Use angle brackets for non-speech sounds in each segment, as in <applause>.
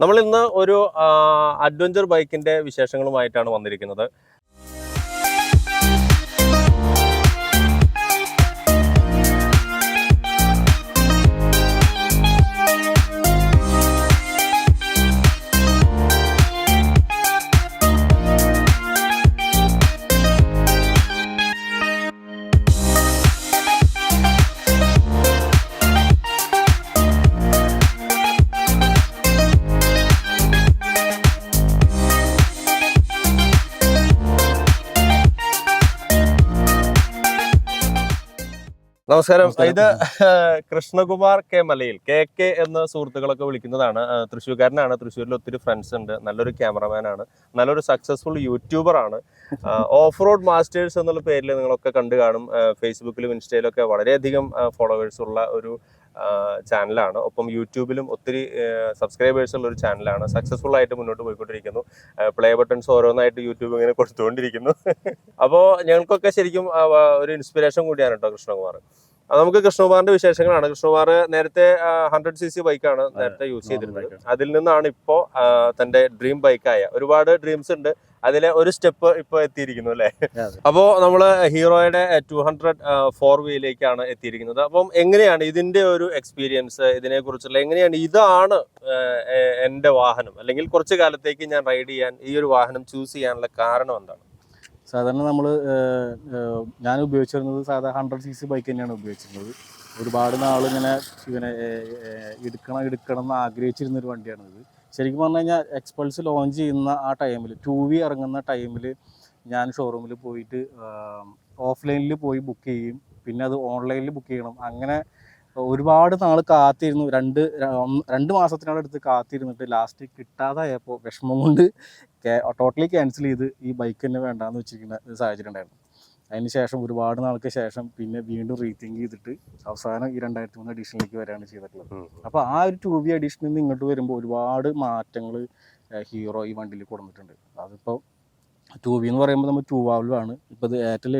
നമ്മൾ ഇന്ന് ഒരു അഡ്വഞ്ചർ ബൈക്കിന്റെ വിശേഷങ്ങളുമായിട്ടാണ് വന്നിരിക്കുന്നത്. നമസ്കാരം. ഇത് Krishnakumar K Malayil K K എന്ന് സുഹൃത്തുക്കളൊക്കെ വിളിക്കുന്നതാണ്. തൃശ്ശൂർക്കാരനാണ്. തൃശ്ശൂരിൽ ഒത്തിരി ഫ്രണ്ട്സ് ഉണ്ട്. നല്ലൊരു ക്യാമറമാൻ ആണ്. നല്ലൊരു സക്സസ്ഫുൾ യൂട്യൂബർ ആണ്. ഓഫ് റോഡ് മാസ്റ്റേഴ്സ് എന്നുള്ള പേരിൽ നിങ്ങളൊക്കെ കണ്ടു കാണും. ഫേസ്ബുക്കിലും ഇൻസ്റ്റയിലും ഒക്കെ വളരെയധികം ഫോളോവേഴ്സ് ഉള്ള ഒരു ചാനലാണ് ഒപ്പം യൂട്യൂബിലും ഒത്തിരി സബ്സ്ക്രൈബേഴ്സ് ഉള്ള ഒരു ചാനലാണ് സക്സസ്ഫുൾ ആയിട്ട് മുന്നോട്ട് പോയിക്കൊണ്ടിരിക്കുന്നു. പ്ലേ ബട്ടൺസ് ഓരോന്നായിട്ട് യൂട്യൂബ് ഇങ്ങനെ കൊടുത്തുകൊണ്ടിരിക്കുന്നു. അപ്പോൾ ഞങ്ങൾക്കൊക്കെ ശരിക്കും ഒരു ഇൻസ്പിറേഷൻ കൂടിയാണ് കേട്ടോ കൃഷ്ണകുമാർ. നമുക്ക് കൃഷ്ണകുമാറിന്റെ വിശേഷങ്ങളാണ്. കൃഷ്ണകുമാർ നേരത്തെ ഹൺഡ്രഡ് സി സി ബൈക്കാണ് നേരത്തെ യൂസ് ചെയ്തിരുന്നത്. അതിൽ നിന്നാണ് ഇപ്പോൾ തന്റെ ഡ്രീം ബൈക്കായ ഒരുപാട് ഡ്രീംസ് ഉണ്ട്. അതിലെ ഒരു സ്റ്റെപ്പ് ഇപ്പൊ എത്തിയിരിക്കുന്നു അല്ലെ? അപ്പോ നമ്മൾ നമ്മൾ ഹീറോയുടെ ടു ഹൺഡ്രഡ് ഫോർ വീലേക്കാണ് എത്തിയിരിക്കുന്നത്. അപ്പം എങ്ങനെയാണ് ഇതിന്റെ ഒരു എക്സ്പീരിയൻസ് ഇതിനെ കുറിച്ചുള്ള എങ്ങനെയാണ് ഇതാണ് എന്റെ വാഹനം? അല്ലെങ്കിൽ കുറച്ചു കാലത്തേക്ക് ഞാൻ റൈഡ് ചെയ്യാൻ ഈ ഒരു വാഹനം ചൂസ് ചെയ്യാനുള്ള കാരണം എന്താണ്? സാധാരണ നമ്മൾ ഞാൻ ഉപയോഗിച്ചിരുന്നത് സാധാ ഹൺഡ്രഡ് സി സി ബൈക്ക് തന്നെയാണ് ഉപയോഗിച്ചിരുന്നത്. ഒരുപാട് നാൾ ഇങ്ങനെ ഇവനെ എടുക്കണം എടുക്കണം എന്ന് ആഗ്രഹിച്ചിരുന്ന ഒരു വണ്ടിയാണ് ഇത് ശരിക്കും പറഞ്ഞു കഴിഞ്ഞാൽ എക്സ്പൾസ് ലോഞ്ച് ചെയ്യുന്ന ആ ടൈമിൽ ടു വി ഇറങ്ങുന്ന ടൈമിൽ ഞാൻ ഷോറൂമിൽ പോയിട്ട് ഓഫ്ലൈനിൽ പോയി ബുക്ക് ചെയ്യും. പിന്നെ അത് ഓൺലൈനിൽ ബുക്ക് ചെയ്യണം. അങ്ങനെ ഒരുപാട് നാൾ കാത്തിരുന്നു. രണ്ട് രണ്ട് മാസത്തിനടുത്ത് കാത്തിരുന്നിട്ട് ലാസ്റ്റ് കിട്ടാതായപ്പോൾ വിഷമം കൊണ്ട് ടോട്ടലി ക്യാൻസൽ ചെയ്ത് ഈ ബൈക്ക് തന്നെ വേണ്ടാന്ന് വെച്ചിരിക്കുന്ന സാഹചര്യം ഉണ്ടായിരുന്നു. അതിന് ശേഷം ഒരുപാട് നാൾക്ക് ശേഷം പിന്നെ വീണ്ടും റീതിങ്ക് ചെയ്തിട്ട് അവസാനം ഈ രണ്ടായിരത്തി മൂന്ന് എഡീഷനിലേക്ക് വരികയാണ് ചെയ്തിട്ടുള്ളത് അപ്പോൾ ആ ഒരു ടു ബി എഡീഷനിൽ നിന്ന് ഇങ്ങോട്ട് വരുമ്പോൾ ഒരുപാട് മാറ്റങ്ങൾ ഹീറോ ഈ വണ്ടിയിൽ കൊടുത്തിട്ടുണ്ട്. അതിപ്പോൾ ടു ബി എന്ന് പറയുമ്പോൾ നമ്മൾ ടു വാൽവ് ആണ്. ഇപ്പോൾ ഇത് ഏറ്റവും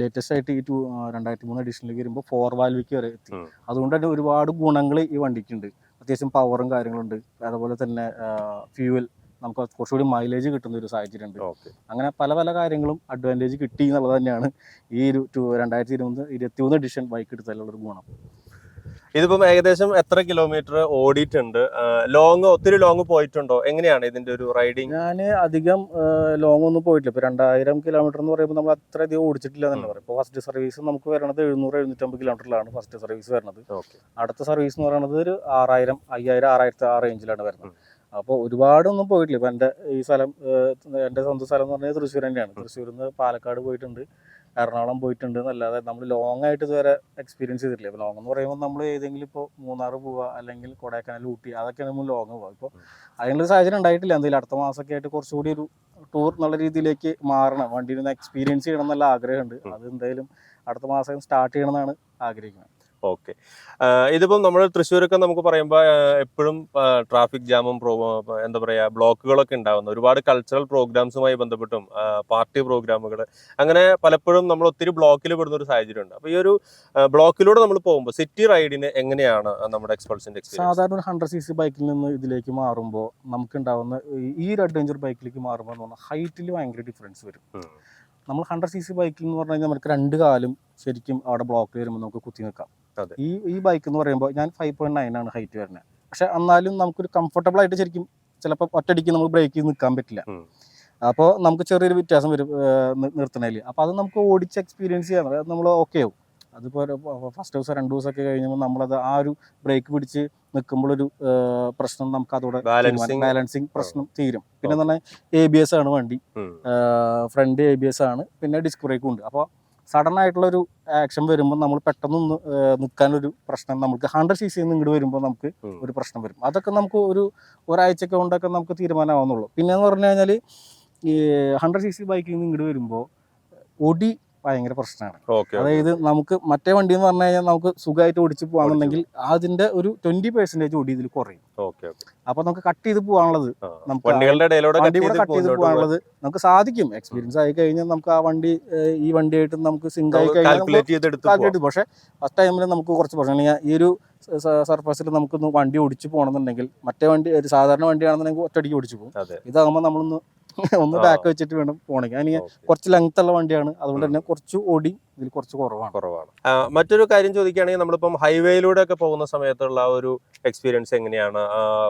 ലേറ്റസ്റ്റ് ആയിട്ട് ഈ ടു രണ്ടായിരത്തി മൂന്ന് എഡിഷനിലേക്ക് വരുമ്പോൾ ഫോർ വാൽവിക്ക് വരെ എത്തി. അതുകൊണ്ട് തന്നെ ഒരുപാട് ഗുണങ്ങൾ ഈ വണ്ടിക്കുണ്ട് അത്യാവശ്യം പവറും കാര്യങ്ങളുണ്ട് അതുപോലെ തന്നെ ഫ്യൂവൽ നമുക്ക് കുറച്ചുകൂടി മൈലേജ് കിട്ടുന്ന ഒരു സാഹചര്യം ഉണ്ട് അങ്ങനെ പല പല കാര്യങ്ങളും അഡ്വാന്റേജ് കിട്ടി എന്നുള്ളത് തന്നെയാണ് ഈ ഒരു ടു രണ്ടായിരത്തി ഇരുപത് ഇരുപത്തി മൂന്ന് എഡിഷൻ ബൈക്ക് എടുത്തതിലുള്ള ഒരു ഗുണം. ഇതിപ്പം ഏകദേശം എത്ര കിലോമീറ്റർ ഓടിയിട്ടുണ്ട്? ലോങ് ഒത്തിരി ലോങ് പോയിട്ടുണ്ടോ? എങ്ങനെയാണ് ഇതിന്റെ ഒരു റൈഡിങ് ഞാൻ അധികം ലോങ് ഒന്നും പോയിട്ടില്ല. ഇപ്പൊ രണ്ടായിരം കിലോമീറ്റർ എന്ന് പറയുമ്പോൾ നമ്മൾ അത്ര അധികം ഓടിച്ചിട്ടില്ല എന്ന് പറയുന്നത് ഇപ്പൊ ഇപ്പോൾ ഫസ്റ്റ് സർവീസ് നമുക്ക് വരുന്നത് എഴുന്നൂറ് എഴുന്നൂറ്റമ്പത് കിലോമീറ്ററിലാണ് ഫസ്റ്റ് സർവീസ് വരുന്നത് ഓക്കെ അടുത്ത സർവീസ് എന്ന് പറയുന്നത് ഒരു ആറായിരം അയ്യായിരം ആറായിരത്തി ആ റേഞ്ചിലാണ് വരുന്നത്. അപ്പോൾ ഒരുപാടൊന്നും പോയിട്ടില്ല. ഇപ്പം എന്റെ ഈ സ്ഥലം എന്റെ സ്വന്തം സ്ഥലം എന്ന് പറഞ്ഞാൽ തൃശ്ശൂർ തന്നെയാണ്. തൃശ്ശൂരിൽ നിന്ന് പാലക്കാട് പോയിട്ടുണ്ട്. എറണാകുളം പോയിട്ടുണ്ട്. എന്നല്ലാതെ നമ്മൾ ലോങ് ആയിട്ട് ഇതുവരെ എക്സ്പീരിയൻസ് ചെയ്തിട്ടില്ല. ഇപ്പോൾ ലോങ് എന്ന് പറയുമ്പോൾ നമ്മൾ ഏതെങ്കിലും ഇപ്പോൾ മൂന്നാർ പോവുക അല്ലെങ്കിൽ കൊടൈക്കനാൽ ഊട്ടി അതൊക്കെയാണ് നമ്മൾ ലോങ് പോവുക. ഇപ്പോൾ അതിനുള്ള സാഹചര്യം ഉണ്ടായിട്ടില്ല. എന്തെങ്കിലും അടുത്ത മാസമൊക്കെ ആയിട്ട് കുറച്ചുകൂടി ഒരു ടൂർ എന്നുള്ള രീതിയിലേക്ക് മാറണം. വണ്ടിയിൽ നിന്ന് എക്സ്പീരിയൻസ് ചെയ്യണം എന്നുള്ള ആഗ്രഹമുണ്ട്. അത് എന്തായാലും അടുത്ത മാസം സ്റ്റാർട്ട് ചെയ്യണം എന്നാണ് ആഗ്രഹിക്കുന്നത്. ഓക്കെ. ഇതിപ്പം നമ്മൾ തൃശ്ശൂരൊക്കെ നമുക്ക് പറയുമ്പോൾ എപ്പോഴും ട്രാഫിക് ജാമും എന്താ പറയുക ബ്ലോക്കുകളൊക്കെ ഉണ്ടാകുന്നു ഒരുപാട് കൾച്ചറൽ പ്രോഗ്രാംസുമായി ബന്ധപ്പെട്ടും പാർട്ടി പ്രോഗ്രാമുകൾ അങ്ങനെ പലപ്പോഴും നമ്മൾ ഒത്തിരി ബ്ലോക്കിൽ പെടുന്ന ഒരു സാഹചര്യം ഉണ്ട് അപ്പോൾ ഈ ഒരു ബ്ലോക്കിലൂടെ നമ്മൾ പോകുമ്പോൾ സിറ്റി റൈഡിന് എങ്ങനെയാണ് നമ്മുടെ എക്സ്പൾസിന്റെ എക്സ്പീരിയൻസ് സാധാരണ ഒരു ഹൺഡ്രഡ് സി സി ബൈക്കിൽ നിന്ന് ഇതിലേക്ക് മാറുമ്പോൾ നമുക്ക് ഉണ്ടാകുന്ന ഈ- ഒരു അഡ്വഞ്ചർ ബൈക്കിലേക്ക് മാറുമ്പോൾ ഹൈറ്റിൽ ഭയങ്കര ഡിഫറൻസ് വരും. നമ്മൾ ഹൺഡ്രഡ് സി സി ബൈക്കിൽ എന്ന് പറഞ്ഞു കഴിഞ്ഞാൽ നമുക്ക് രണ്ട് കാലും ശരിക്കും അവിടെ ബ്ലോക്ക് വരുമ്പോൾ നമുക്ക് കുത്തി നിൽക്കാം ഈ ഈ ബൈക്ക് എന്ന് പറയുമ്പോൾ ഞാൻ ഫൈവ് പോയിന്റ് നയൻ ആണ് ഹൈറ്റ് വരുന്നത് പക്ഷെ എന്നാലും നമുക്കൊരു കംഫർട്ടബിൾ ആയിട്ട് ശരിക്കും ചിലപ്പോൾ ഒറ്റടിക്ക് നമുക്ക് ബ്രേക്ക് ചെയ്ത് നിൽക്കാൻ പറ്റില്ല. അപ്പോൾ നമുക്ക് ചെറിയൊരു വ്യത്യാസം വരും നിർത്തണേൽ അപ്പോൾ അത് നമുക്ക് ഓടിച്ച് എക്സ്പീരിയൻസ് ചെയ്യാൻ നമ്മൾ ഓക്കെ ആവും. അതിപ്പോൾ ഫസ്റ്റ് ദിവസം രണ്ട് ദിവസമൊക്കെ കഴിഞ്ഞപ്പോൾ നമ്മളത് ആ ഒരു ബ്രേക്ക് പിടിച്ച് നിൽക്കുമ്പോഴൊരു ഒരു പ്രശ്നം നമുക്ക് അതോടെ ബാലൻസിങ് പ്രശ്നം തീരും. പിന്നെ തന്നെ എ ബി എസ് ആണ് വണ്ടി. ഫ്രണ്ട് എ ബി എസ് ആണ്. പിന്നെ ഡിസ്ക് ബ്രേക്കും ഉണ്ട്. അപ്പോൾ സഡൻ ആയിട്ടുള്ള ഒരു ആക്ഷൻ വരുമ്പോൾ നമ്മൾ പെട്ടെന്ന് നിൽക്കാനൊരു പ്രശ്നം നമുക്ക് ഹൺഡ്രഡ് സി സി ഇങ്ങോട്ട് വരുമ്പോൾ നമുക്ക് ഒരു പ്രശ്നം വരും. അതൊക്കെ നമുക്ക് ഒരു ഒരാഴ്ചയൊക്കെ കൊണ്ടൊക്കെ നമുക്ക് തീരുമാനമാവുന്നുള്ളൂ. പിന്നെ എന്ന് പറഞ്ഞു കഴിഞ്ഞാൽ ഈ ഹൺഡ്രഡ് സി സി ബൈക്കിൽ നിന്ന് ഇങ്ങോട്ട് വരുമ്പോൾ ഒടി ഭയങ്കര പ്രശ്നമാണ്. അതായത് നമുക്ക് മറ്റേ വണ്ടി എന്ന് പറഞ്ഞു കഴിഞ്ഞാൽ നമുക്ക് സുഖമായിട്ട് ഓടിച്ച് പോകാന്നുണ്ടെങ്കിൽ അതിന്റെ ഒരു ട്വന്റി പെർസെന്റേജ് ഓടി ഇതിൽ കുറയും. അപ്പൊ നമുക്ക് കട്ട് ചെയ്ത് പോകാനുള്ളത് നമുക്ക് വണ്ടി കൂടെ കട്ട് ചെയ്ത് പോകാനുള്ളത് നമുക്ക് സാധിക്കും. എക്സ്പീരിയൻസ് ആയി കഴിഞ്ഞാൽ നമുക്ക് ആ വണ്ടി ഈ വണ്ടിയായിട്ട് നമുക്ക് സിങ്ക് ആയി കഴിഞ്ഞാൽ. പക്ഷേ ഫസ്റ്റ് ടൈമിൽ നമുക്ക് കുറച്ച് പ്രശ്നം ഈ ഒരു സർഫസിൽ നമുക്കൊന്ന് വണ്ടി ഓടിച്ചു പോകണമെന്നുണ്ടെങ്കിൽ മറ്റേ വണ്ടി ഒരു സാധാരണ വണ്ടിയാണെന്നുണ്ടെങ്കിൽ ഒറ്റയടിക്ക് ഓടിച്ചു പോകും. ഇതാകുമ്പോൾ നമ്മളൊന്ന് <laughs> ഒന്ന്. ബാക്ക് വെച്ചിട്ട് വേണം പോകണമെങ്കിൽ. അതിന്. കുറച്ച് ലെങ്ത് ഉള്ള വണ്ടിയാണ്. അതുകൊണ്ട് തന്നെ കുറച്ച് ഓടി ഇതിൽ കുറച്ച് കുറവാണ്. കുറവാണ്. മറ്റൊരു കാര്യം ചോദിക്കുകയാണെങ്കിൽ നമ്മളിപ്പം ഹൈവേയിലൂടെ ഒക്കെ പോകുന്ന സമയത്തുള്ള ആ ഒരു എക്സ്പീരിയൻസ് എങ്ങനെയാണ്?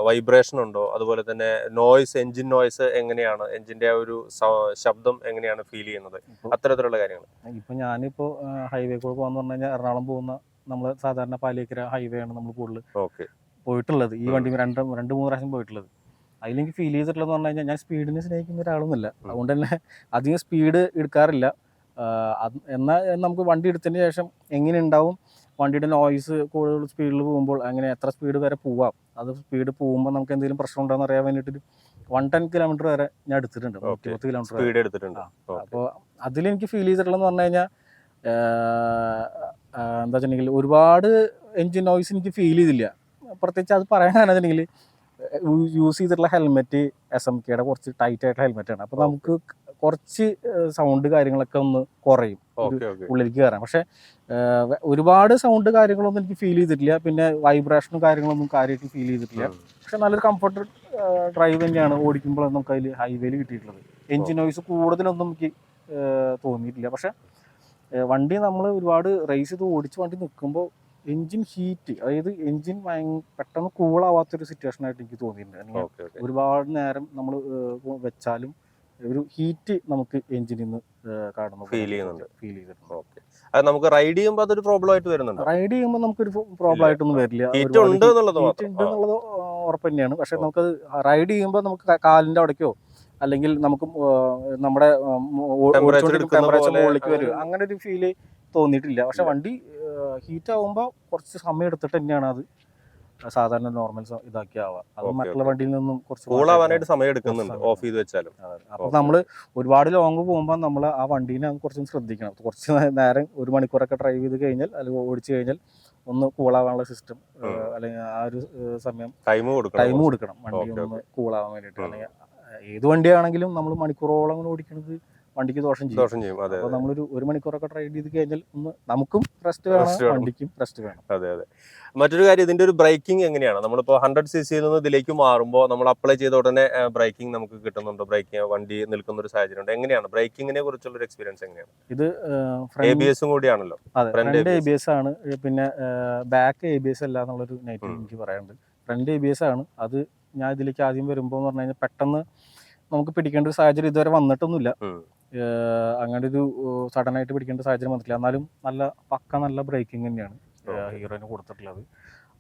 വൈബ്രേഷൻ ഉണ്ടോ? അതുപോലെ തന്നെ നോയ്സ് എഞ്ചിൻ നോയ്സ് എങ്ങനെയാണ്? എഞ്ചിന്റെ ആ ഒരു ശബ്ദം എങ്ങനെയാണ് ഫീൽ ചെയ്യുന്നത്? അത്തരത്തിലുള്ള കാര്യങ്ങൾ. ഇപ്പൊ ഞാനിപ്പോ ഹൈവേ കൂടെ പോകാന്ന് പറഞ്ഞു കഴിഞ്ഞാൽ എറണാകുളം പോകുന്ന നമ്മൾ സാധാരണ പാലിയേക്കര ഹൈവേ ആണ് നമ്മൾ കൂടുതൽ പോയിട്ടുള്ളത്. ഈ. വണ്ടി രണ്ട് രണ്ട് മൂന്ന് പ്രാവശ്യം പോയിട്ടുള്ളത്. അതിലെനിക്ക് ഫീൽ ചെയ്തിട്ടുള്ളത് പറഞ്ഞു കഴിഞ്ഞാൽ ഞാൻ സ്പീഡിനെ സ്നേഹിക്കുന്ന ഒരാളൊന്നുമില്ല. അതുകൊണ്ട് തന്നെ അധികം സ്പീഡ് എടുക്കാറില്ല. എന്നാൽ നമുക്ക് വണ്ടി എടുത്തതിന് ശേഷം എങ്ങനെ ഉണ്ടാവും? വണ്ടിയുടെ നോയ്സ് കൂടുതൽ സ്പീഡിൽ പോകുമ്പോൾ അങ്ങനെ എത്ര സ്പീഡ് വരെ പോവാം? അത് സ്പീഡ് പോകുമ്പോൾ നമുക്ക് എന്തെങ്കിലും പ്രശ്നം ഉണ്ടോ എന്ന് അറിയാൻ വേണ്ടിയിട്ട് വൺ ടെൻ കിലോമീറ്റർ വരെ ഞാൻ എടുത്തിട്ടുണ്ട്. നൂറ്റിപ്പത്ത് കിലോമീറ്റർ സ്പീഡ് എടുത്തിട്ടുണ്ട്. അപ്പോൾ അതിലെനിക്ക് ഫീൽ ചെയ്തിട്ടുള്ളതെന്ന് പറഞ്ഞു കഴിഞ്ഞാൽ എന്താ വെച്ചിട്ടുണ്ടെങ്കിൽ ഒരുപാട് എൻജിൻ നോയ്സ് എനിക്ക് ഫീൽ ചെയ്തില്ല. പ്രത്യേകിച്ച് അത് പറയാനാണെന്നുണ്ടെങ്കിൽ യൂസ് ചെയ്തിട്ടുള്ള ഹെൽമെറ്റ് എസ് എം കെയുടെ കുറച്ച് ടൈറ്റ് ആയിട്ടുള്ള ഹെൽമെറ്റാണ് അപ്പോൾ നമുക്ക് കുറച്ച് സൗണ്ട് കാര്യങ്ങളൊക്കെ ഒന്ന് കുറയും. ഉള്ളിലേക്ക് കയറാം പക്ഷേ ഒരുപാട് സൗണ്ട് കാര്യങ്ങളൊന്നും എനിക്ക് ഫീൽ ചെയ്തിട്ടില്ല. പിന്നെ വൈബ്രേഷനും കാര്യങ്ങളൊന്നും കാര്യമായിട്ട് ഫീൽ ചെയ്തിട്ടില്ല. പക്ഷെ നല്ലൊരു കംഫർട്ട് ഡ്രൈവ് തന്നെയാണ് ഓടിക്കുമ്പോൾ നമുക്ക് അതിൽ ഹൈവേയിൽ കിട്ടിയിട്ടുള്ളത്. എൻജിൻ നോയ്സ് കൂടുതലൊന്നും എനിക്ക് തോന്നിയിട്ടില്ല. പക്ഷെ വണ്ടി നമ്മൾ ഒരുപാട് റേസ് ചെയ്ത് ഓടിച്ച് വണ്ടി നിൽക്കുമ്പോൾ എഞ്ചിൻ ഹീറ്റ് അതായത് എഞ്ചിൻ പെട്ടെന്ന് കൂളാവാത്തൊരു സിറ്റുവേഷൻ ആയിട്ട് എനിക്ക് തോന്നിയിട്ടുണ്ട്. ഒരുപാട് നേരം നമ്മൾ വെച്ചാലും ഒരു ഹീറ്റ് നമുക്ക് എഞ്ചിനിൽ നിന്ന് കാണുന്നു ഫീൽ ചെയ്യുന്നുണ്ട്. ഫീൽ ചെയ്തിട്ടുണ്ട്. ഓക്കെ. അത് നമുക്ക് റൈഡ് ചെയ്യുമ്പോൾ അതൊരു പ്രോബ്ലം ആയിട്ട് വരുന്നുണ്ട്? റൈഡ് ചെയ്യുമ്പോൾ നമുക്കൊരു പ്രോബ്ലം ആയിട്ടൊന്നും വരില്ല. ഹീറ്റ് ഉണ്ട് എന്നുള്ളത് ഉറപ്പ് തന്നെയാണ്. പക്ഷെ നമുക്ക് റൈഡ് ചെയ്യുമ്പോൾ നമുക്ക് കാലിന്റെ അവിടേക്കോ അല്ലെങ്കിൽ നമുക്ക് നമ്മുടെ ടെമ്പറേച്ചർ മുകളിലേക്ക് വരും അങ്ങനെ- ഒരു ഫീൽ തോന്നിയിട്ടില്ല. പക്ഷെ വണ്ടി ഹീറ്റ് ആകുമ്പോൾ കുറച്ച് സമയം എടുത്തിട്ട് തന്നെയാണ് അത് സാധാരണ നോർമൽ ഇതാക്കി ആവുക അത് മറ്റുള്ള വണ്ടിയിൽ നിന്നും കുറച്ച് കൂളാവാനായിട്ട് സമയം എടുക്കുന്നുണ്ട്. ഓഫ് ചെയ്ത് വെച്ചാലും. അപ്പൊ നമ്മൾ നമ്മൾ ഒരുപാട് ലോങ് പോകുമ്പോൾ നമ്മൾ ആ വണ്ടീനെ കുറച്ചും ശ്രദ്ധിക്കണം. കുറച്ച് നേരം ഒരു മണിക്കൂറൊക്കെ ഡ്രൈവ് ചെയ്ത് കഴിഞ്ഞാൽ അല്ലെങ്കിൽ ഓടിച്ചു കഴിഞ്ഞാൽ ഒന്ന് കൂളാവാനുള്ള സിസ്റ്റം അല്ലെങ്കിൽ ആ ഒരു സമയം ടൈം കൊടുക്കണം ടൈം കൊടുക്കണം. വണ്ടി ഒന്ന് കൂളാവാൻ വേണ്ടിയിട്ട്. അല്ലെങ്കിൽ ഏത് വണ്ടിയാണെങ്കിലും നമ്മൾ മണിക്കൂറോളം ഓടിക്കുന്നത് വണ്ടിക്ക് ദോഷം ചെയ്യും. ദോഷം ചെയ്യും. അതെ അപ്പോൾ നമ്മളൊരു ഒരു മണിക്കൂറൊക്കെ ട്രൈ ചെയ്ത് കഴിഞ്ഞാൽ ഒന്ന് നമുക്കും റെസ്റ്റ് വേണം. വണ്ടിക്കും റെസ്റ്റ് വേണം. അതെ അതെ. മറ്റൊരു കാര്യം ഇതിന്റെ ഒരു ബ്രേക്കിംഗ് എങ്ങനെയാണ്? നമ്മളിപ്പോൾ ഹൺഡ്രഡ് സി സിയിൽ നിന്ന് ഇതിലേക്ക് മാറുമ്പോൾ നമ്മൾ അപ്ലൈ ചെയ്ത ഉടനെ ബ്രേക്കിംഗ് നമുക്ക് കിട്ടുന്നുണ്ടോ? ബ്രേക്കിംഗ് വണ്ടി നിൽക്കുന്ന ഒരു സാഹചര്യം ഉണ്ട്? എങ്ങനെയാണ്? ബ്രേക്കിങ്ങിനെ കുറിച്ചുള്ള ഒരു എക്സ്പീരിയൻസ് എങ്ങനെയാണ്? ഇത് എ ബി എസും കൂടിയാണല്ലോ. ഫ്രണ്ട് എ ബി എസ് ആണ്. പിന്നെ ബാക്ക് എ ബി എസ് അല്ല എന്നുള്ളൊരു നെഗറ്റീവ് എനിക്ക് പറയാനുണ്ട്. ഫ്രണ്ട് എ ബി എസ് ആണ്. അത് ഞാൻ ഇതിലേക്ക് ആദ്യം വരുമ്പോൾ എന്ന് പറഞ്ഞു കഴിഞ്ഞാൽ പെട്ടെന്ന് നമുക്ക് പിടിക്കേണ്ട ഒരു സാഹചര്യം ഇതുവരെ വന്നിട്ടൊന്നുമില്ല. അങ്ങനെ ഒരു സഡൻ ആയിട്ട് പിടിക്കേണ്ട സാഹചര്യം വന്നിട്ടില്ല. എന്നാലും നല്ല പക്ക നല്ല ബ്രേക്കിംഗ് തന്നെയാണ്. ഹീറോയിന് കൊടുത്തിട്ടുള്ളത്.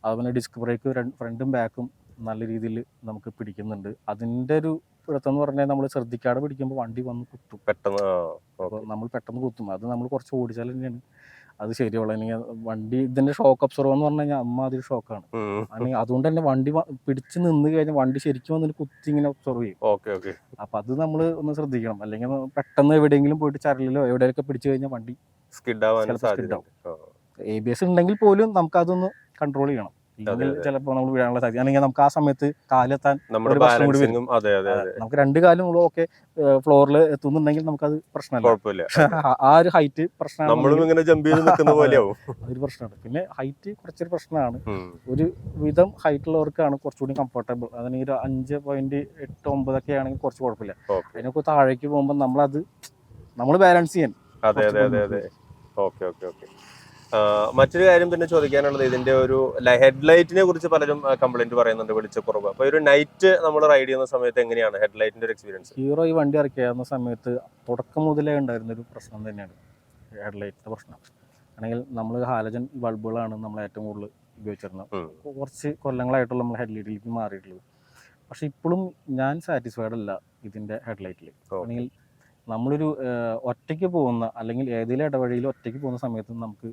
അതുപോലെ ഡിസ്ക് ബ്രേക്ക് ഫ്രണ്ടും ബാക്കും നല്ല രീതിയിൽ നമുക്ക് പിടിക്കുന്നുണ്ട്. അതിന്റെ ഒരു പിടുത്തം പറഞ്ഞാൽ നമ്മൾ ശ്രദ്ധിക്കാതെ പിടിക്കുമ്പോൾ വണ്ടി വന്ന് കുത്തും. പെട്ടെന്ന്. നമ്മൾ പെട്ടെന്ന് കുത്തും. അത് നമ്മൾ കുറച്ച് ഓടിച്ചാൽ തന്നെയാണ്. അത് ശരിയുള്ളൂ വണ്ടി ഇതിന്റെ ഷോക്ക് അബ്സർവ് എന്ന് പറഞ്ഞു കഴിഞ്ഞാൽ അമ്മ അതിൽ ഷോക്കാണ്. അല്ലെങ്കിൽ അതുകൊണ്ട് തന്നെ വണ്ടി പിടിച്ച് നിന്ന് കഴിഞ്ഞാൽ വണ്ടി ശരിക്കും വന്നിട്ട് കുത്തി ഇങ്ങനെ ഒബ്സർവ് ചെയ്യും. ഓക്കെ ഓക്കെ അപ്പൊ അത് നമ്മൾ ഒന്ന് ശ്രദ്ധിക്കണം. അല്ലെങ്കിൽ പെട്ടെന്ന് എവിടെയെങ്കിലും പോയിട്ട് ചരലിലോ എവിടെയൊക്കെ പിടിച്ചു കഴിഞ്ഞാൽ വണ്ടി സ്കിഡ് ആവാൻ സാധ്യത എ ബി എസ് ഉണ്ടെങ്കിൽ പോലും നമുക്ക് അതൊന്ന് കൺട്രോൾ ചെയ്യണം. ചിലപ്പോൾ നമ്മൾ വീഴാനുള്ള സാധ്യത. അല്ലെങ്കിൽ നമുക്ക് ആ സമയത്ത് കാലെത്താൻ നമ്മുടെ കൂടി വരും. ബാലൻസിങ്ങും അതെ അതെ അതെ. നമുക്ക് രണ്ട് കാലും ഓക്കെ ഫ്ലോറിൽ എത്തുന്നുണ്ടെങ്കിൽ നമുക്കത് പ്രശ്നമല്ല. കുഴപ്പമില്ല. ആ- ഒരു ഹൈറ്റ് പ്രശ്നമാണ് ഇങ്ങനെ ജമ്പ് ചെയ്ത് നിൽക്കുന്ന <laughs> പോലെയാവും. ഒരു പ്രശ്നമാണ്. പിന്നെ ഹൈറ്റ് കുറച്ചൊരു പ്രശ്നമാണ്. ഒരു വിധം ഹൈറ്റ് ഉള്ളവർക്കാണ് കുറച്ചുകൂടി കംഫർട്ടബിൾ അതിന് ഒരു അഞ്ച് പോയിന്റ് എട്ട് ഒമ്പതൊക്കെ ആണെങ്കിൽ കുറച്ച് കുഴപ്പമില്ല. അതിനൊക്കെ താഴേക്ക് പോകുമ്പോൾ നമ്മളത് നമ്മൾ ബാലൻസ് ചെയ്യാൻ അതെ അതെ അതെ അതെ. Okay okay okay. മറ്റൊരു കാര്യം പിന്നെ ചോദിക്കാനുള്ളത് ഇതിന്റെ ഒരു ഹെഡ്ലൈറ്റിനെ കുറിച്ച് പലരും കംപ്ലൈന്റ് പറയുന്നുണ്ട് വെളിച്ചക്കുറവ്. അപ്പൊ ഒരു നൈറ്റ് നമ്മൾ റൈഡ് ചെയ്യുന്ന സമയത്ത് എങ്ങനെയാണ് ഹെഡ്ലൈറ്റിന്റെ ഒരു എക്സ്പീരിയൻസ് ഹീറോ ഈ വണ്ടി ഇറക്കിയാവുന്ന സമയത്ത് തുടക്കം മുതലേ ഉണ്ടായിരുന്ന ഒരു പ്രശ്നം തന്നെയാണ് ഹെഡ്ലൈറ്റിന്റെ പ്രശ്നം. ആണെങ്കിൽ നമ്മൾ ഹാലജൻ ബൾബുകളാണ് നമ്മൾ ഏറ്റവും കൂടുതൽ ഉപയോഗിച്ചിരുന്നത്. കുറച്ച് കൊല്ലങ്ങളായിട്ടുള്ള നമ്മൾ ഹെഡ്ലൈറ്റിലേക്ക് മാറിയിട്ടുള്ളത്. പക്ഷെ ഇപ്പോഴും ഞാൻ സാറ്റിസ്ഫൈഡ് അല്ല ഇതിന്റെ ഹെഡ്ലൈറ്റിൽ അല്ലെങ്കിൽ നമ്മളൊരു ഒറ്റയ്ക്ക് പോകുന്ന അല്ലെങ്കിൽ ഏതെങ്കിലും ഇടവഴിയിൽ ഒറ്റയ്ക്ക് പോകുന്ന സമയത്ത് നമുക്ക്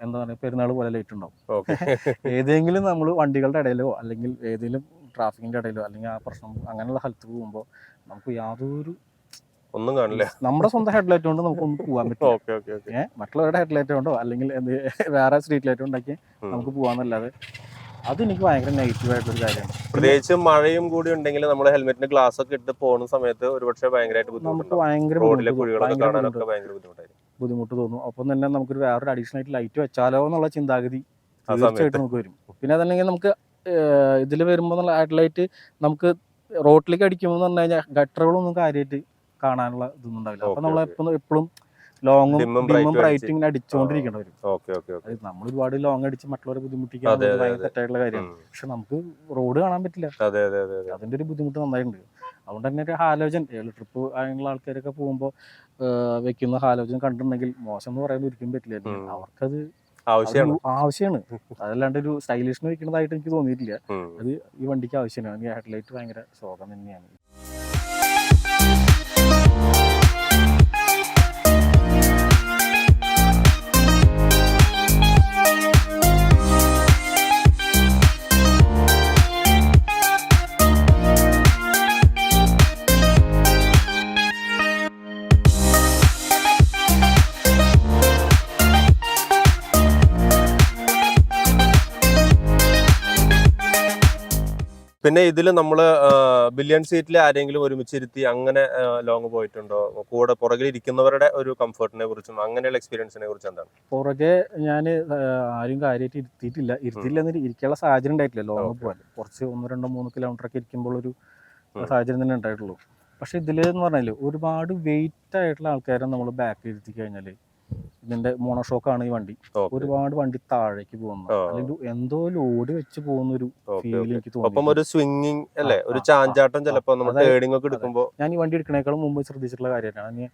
എന്താ പറയുക പെരുന്നാൾ പോലെ ലൈറ്റ് ഉണ്ടാവും. <laughs> ഏതെങ്കിലും നമ്മൾ വണ്ടികളുടെ ഇടയിലോ അല്ലെങ്കിൽ ഏതെങ്കിലും ട്രാഫിക്കിന്റെ ഇടയിലോ അല്ലെങ്കിൽ ആ പ്രശ്നം അങ്ങനെയുള്ള സ്ഥലത്ത് പോകുമ്പോൾ നമുക്ക് യാതൊരു ഒന്നും കാണില്ല. നമ്മുടെ സ്വന്തം ഹെഡ്ലൈറ്റ് കൊണ്ട് നമുക്ക് ഒന്നും പോകാൻ പറ്റും ഏഹ് മറ്റുള്ളവരുടെ ഹെഡ്ലൈറ്റ് കൊണ്ടോ അല്ലെങ്കിൽ എന്ത് വേറെ സ്ട്രീറ്റ് ലൈറ്റ് ഉണ്ടാക്കി നമുക്ക് പോകാന്നല്ലാതെ അത് എനിക്ക് ഭയങ്കര നെഗറ്റീവ് ആയിട്ടുള്ള കാര്യമാണ്. പ്രത്യേകിച്ച് മഴയും കൂടി ഉണ്ടെങ്കിൽ നമ്മൾ ഹെൽമെറ്റിന് ഗ്ലാസ് ഒക്കെ ഇട്ട് പോകുന്ന സമയത്ത് ഒരുപക്ഷെ ഭയങ്കരമായിട്ട് ഭയങ്കര റോഡിലെ കുഴികളൊക്കെ കാണാനൊക്കെ ഭയങ്കര ബുദ്ധിമുട്ടായിരിക്കും. ബുദ്ധിമുട്ട് തോന്നും. അപ്പം തന്നെ നമുക്കൊരു വേറൊരു അഡീഷണൽ ആയിട്ട് ലൈറ്റ് വെച്ചാലോ എന്നുള്ള ചിന്താഗതി തീർച്ചയായിട്ടും നമുക്ക് വരും. പിന്നെ അതല്ലെങ്കിൽ നമുക്ക് ഇതിൽ വരുമ്പോൾ എന്നുള്ള ഹെഡ്ലൈറ്റ് നമുക്ക് റോട്ടിലേക്ക് അടിക്കുമ്പോൾ എന്ന് പറഞ്ഞു കഴിഞ്ഞാൽ ഗട്ടറുകളൊന്നും കാര്യമായിട്ട് കാണാനുള്ള ഇതൊന്നും ഉണ്ടാവില്ല. അപ്പം നമ്മൾ എപ്പോഴും എപ്പോഴും ലോങ്ങും ഡിമ്മും ബ്രൈറ്റും ഇങ്ങനെ അടിച്ചുകൊണ്ടിരിക്കേണ്ടി വരും നമ്മൾ ഒരുപാട് ലോങ് അടിച്ച് മറ്റുള്ളവരെ ബുദ്ധിമുട്ടിക്കാൻ തെറ്റായിട്ടുള്ള കാര്യമാണ്. പക്ഷെ നമുക്ക് റോഡ് കാണാൻ പറ്റില്ല. അതെ അതെ അതെ അതെ. അതിന്റെ ഒരു ബുദ്ധിമുട്ട് നന്നായിട്ടുണ്ട്. അതുകൊണ്ട് തന്നെ ഒരു ഹാലോജൻ ട്രിപ്പ് അങ്ങനെയുള്ള ആൾക്കാരൊക്കെ പോകുമ്പോൾ വെക്കുന്ന ഹാലോജൻ കണ്ടിട്ടുണ്ടെങ്കിൽ മോശം എന്ന് പറയാൻ ഒരിക്കലും പറ്റില്ല. അവർക്കത് ആവശ്യമാണ് ആവശ്യമാണ് അതല്ലാണ്ട് ഒരു സ്റ്റൈലിഷിന് വെക്കുന്നതായിട്ട് എനിക്ക് തോന്നിയിട്ടില്ല. അത് ഈ വണ്ടിക്ക് ആവശ്യമാണ്. ഹെഡ്ലൈറ്റ് ഭയങ്കര ശോകം തന്നെയാണ്. പിന്നെ ഇതിൽ നമ്മൾ ബില്യൺ സീറ്റിൽ ആരെങ്കിലും ഒരുമിച്ചിരുത്തി അങ്ങനെ ലോങ് പോയിട്ടുണ്ടോ? കൂടെ പുറകിൽ ഇരിക്കുന്നവരുടെ ഒരു കംഫർട്ടിനെ കുറിച്ചും അങ്ങനെയുള്ള എക്സ്പീരിയൻസിനെ കുറിച്ച് എന്താണ്? പുറകെ ഞാൻ ആരും കാര്യമായിട്ട് ഇരുത്തിയിട്ടില്ല. ഇരുത്തിയില്ല എന്നിട്ട് ഇരിക്കാനുള്ള സാഹചര്യം ഉണ്ടായിട്ടില്ല. ലോങ്. പോകാൻ കുറച്ച് ഒന്ന് രണ്ടോ മൂന്ന് കിലോമീറ്റർ ഒക്കെ ഇരിക്കുമ്പോൾ ഒരു. സാഹചര്യം തന്നെ ഉണ്ടായിട്ടുള്ളൂ. പക്ഷെ ഇതിൽ എന്ന് പറഞ്ഞാൽ ഒരുപാട് വെയിറ്റ് ആയിട്ടുള്ള ആൾക്കാരെ നമ്മൾ ബാക്ക് ഇരുത്തി കഴിഞ്ഞാൽ ഇതിന്റെ മോണോഷോക്ക് ആണ് ഈ വണ്ടി. ഒരുപാട് വണ്ടി താഴേക്ക് പോകുന്നു. അല്ലെങ്കിൽ എന്തോ ലോഡ് വെച്ച് പോകുന്ന ഒരു ഫീൽ എനിക്ക് ഒപ്പം ഒരു സ്വിങ്ങിങ് അല്ലേ? ഒരു ചാഞ്ചാട്ടം ചിലപ്പോ നമ്മൾ ഒക്കെ എടുക്കുമ്പോ. ഞാൻ ഈ വണ്ടി എടുക്കണേക്കാളും മുമ്പ് ശ്രദ്ധിച്ചിട്ടുള്ള കാര്യമാണ്.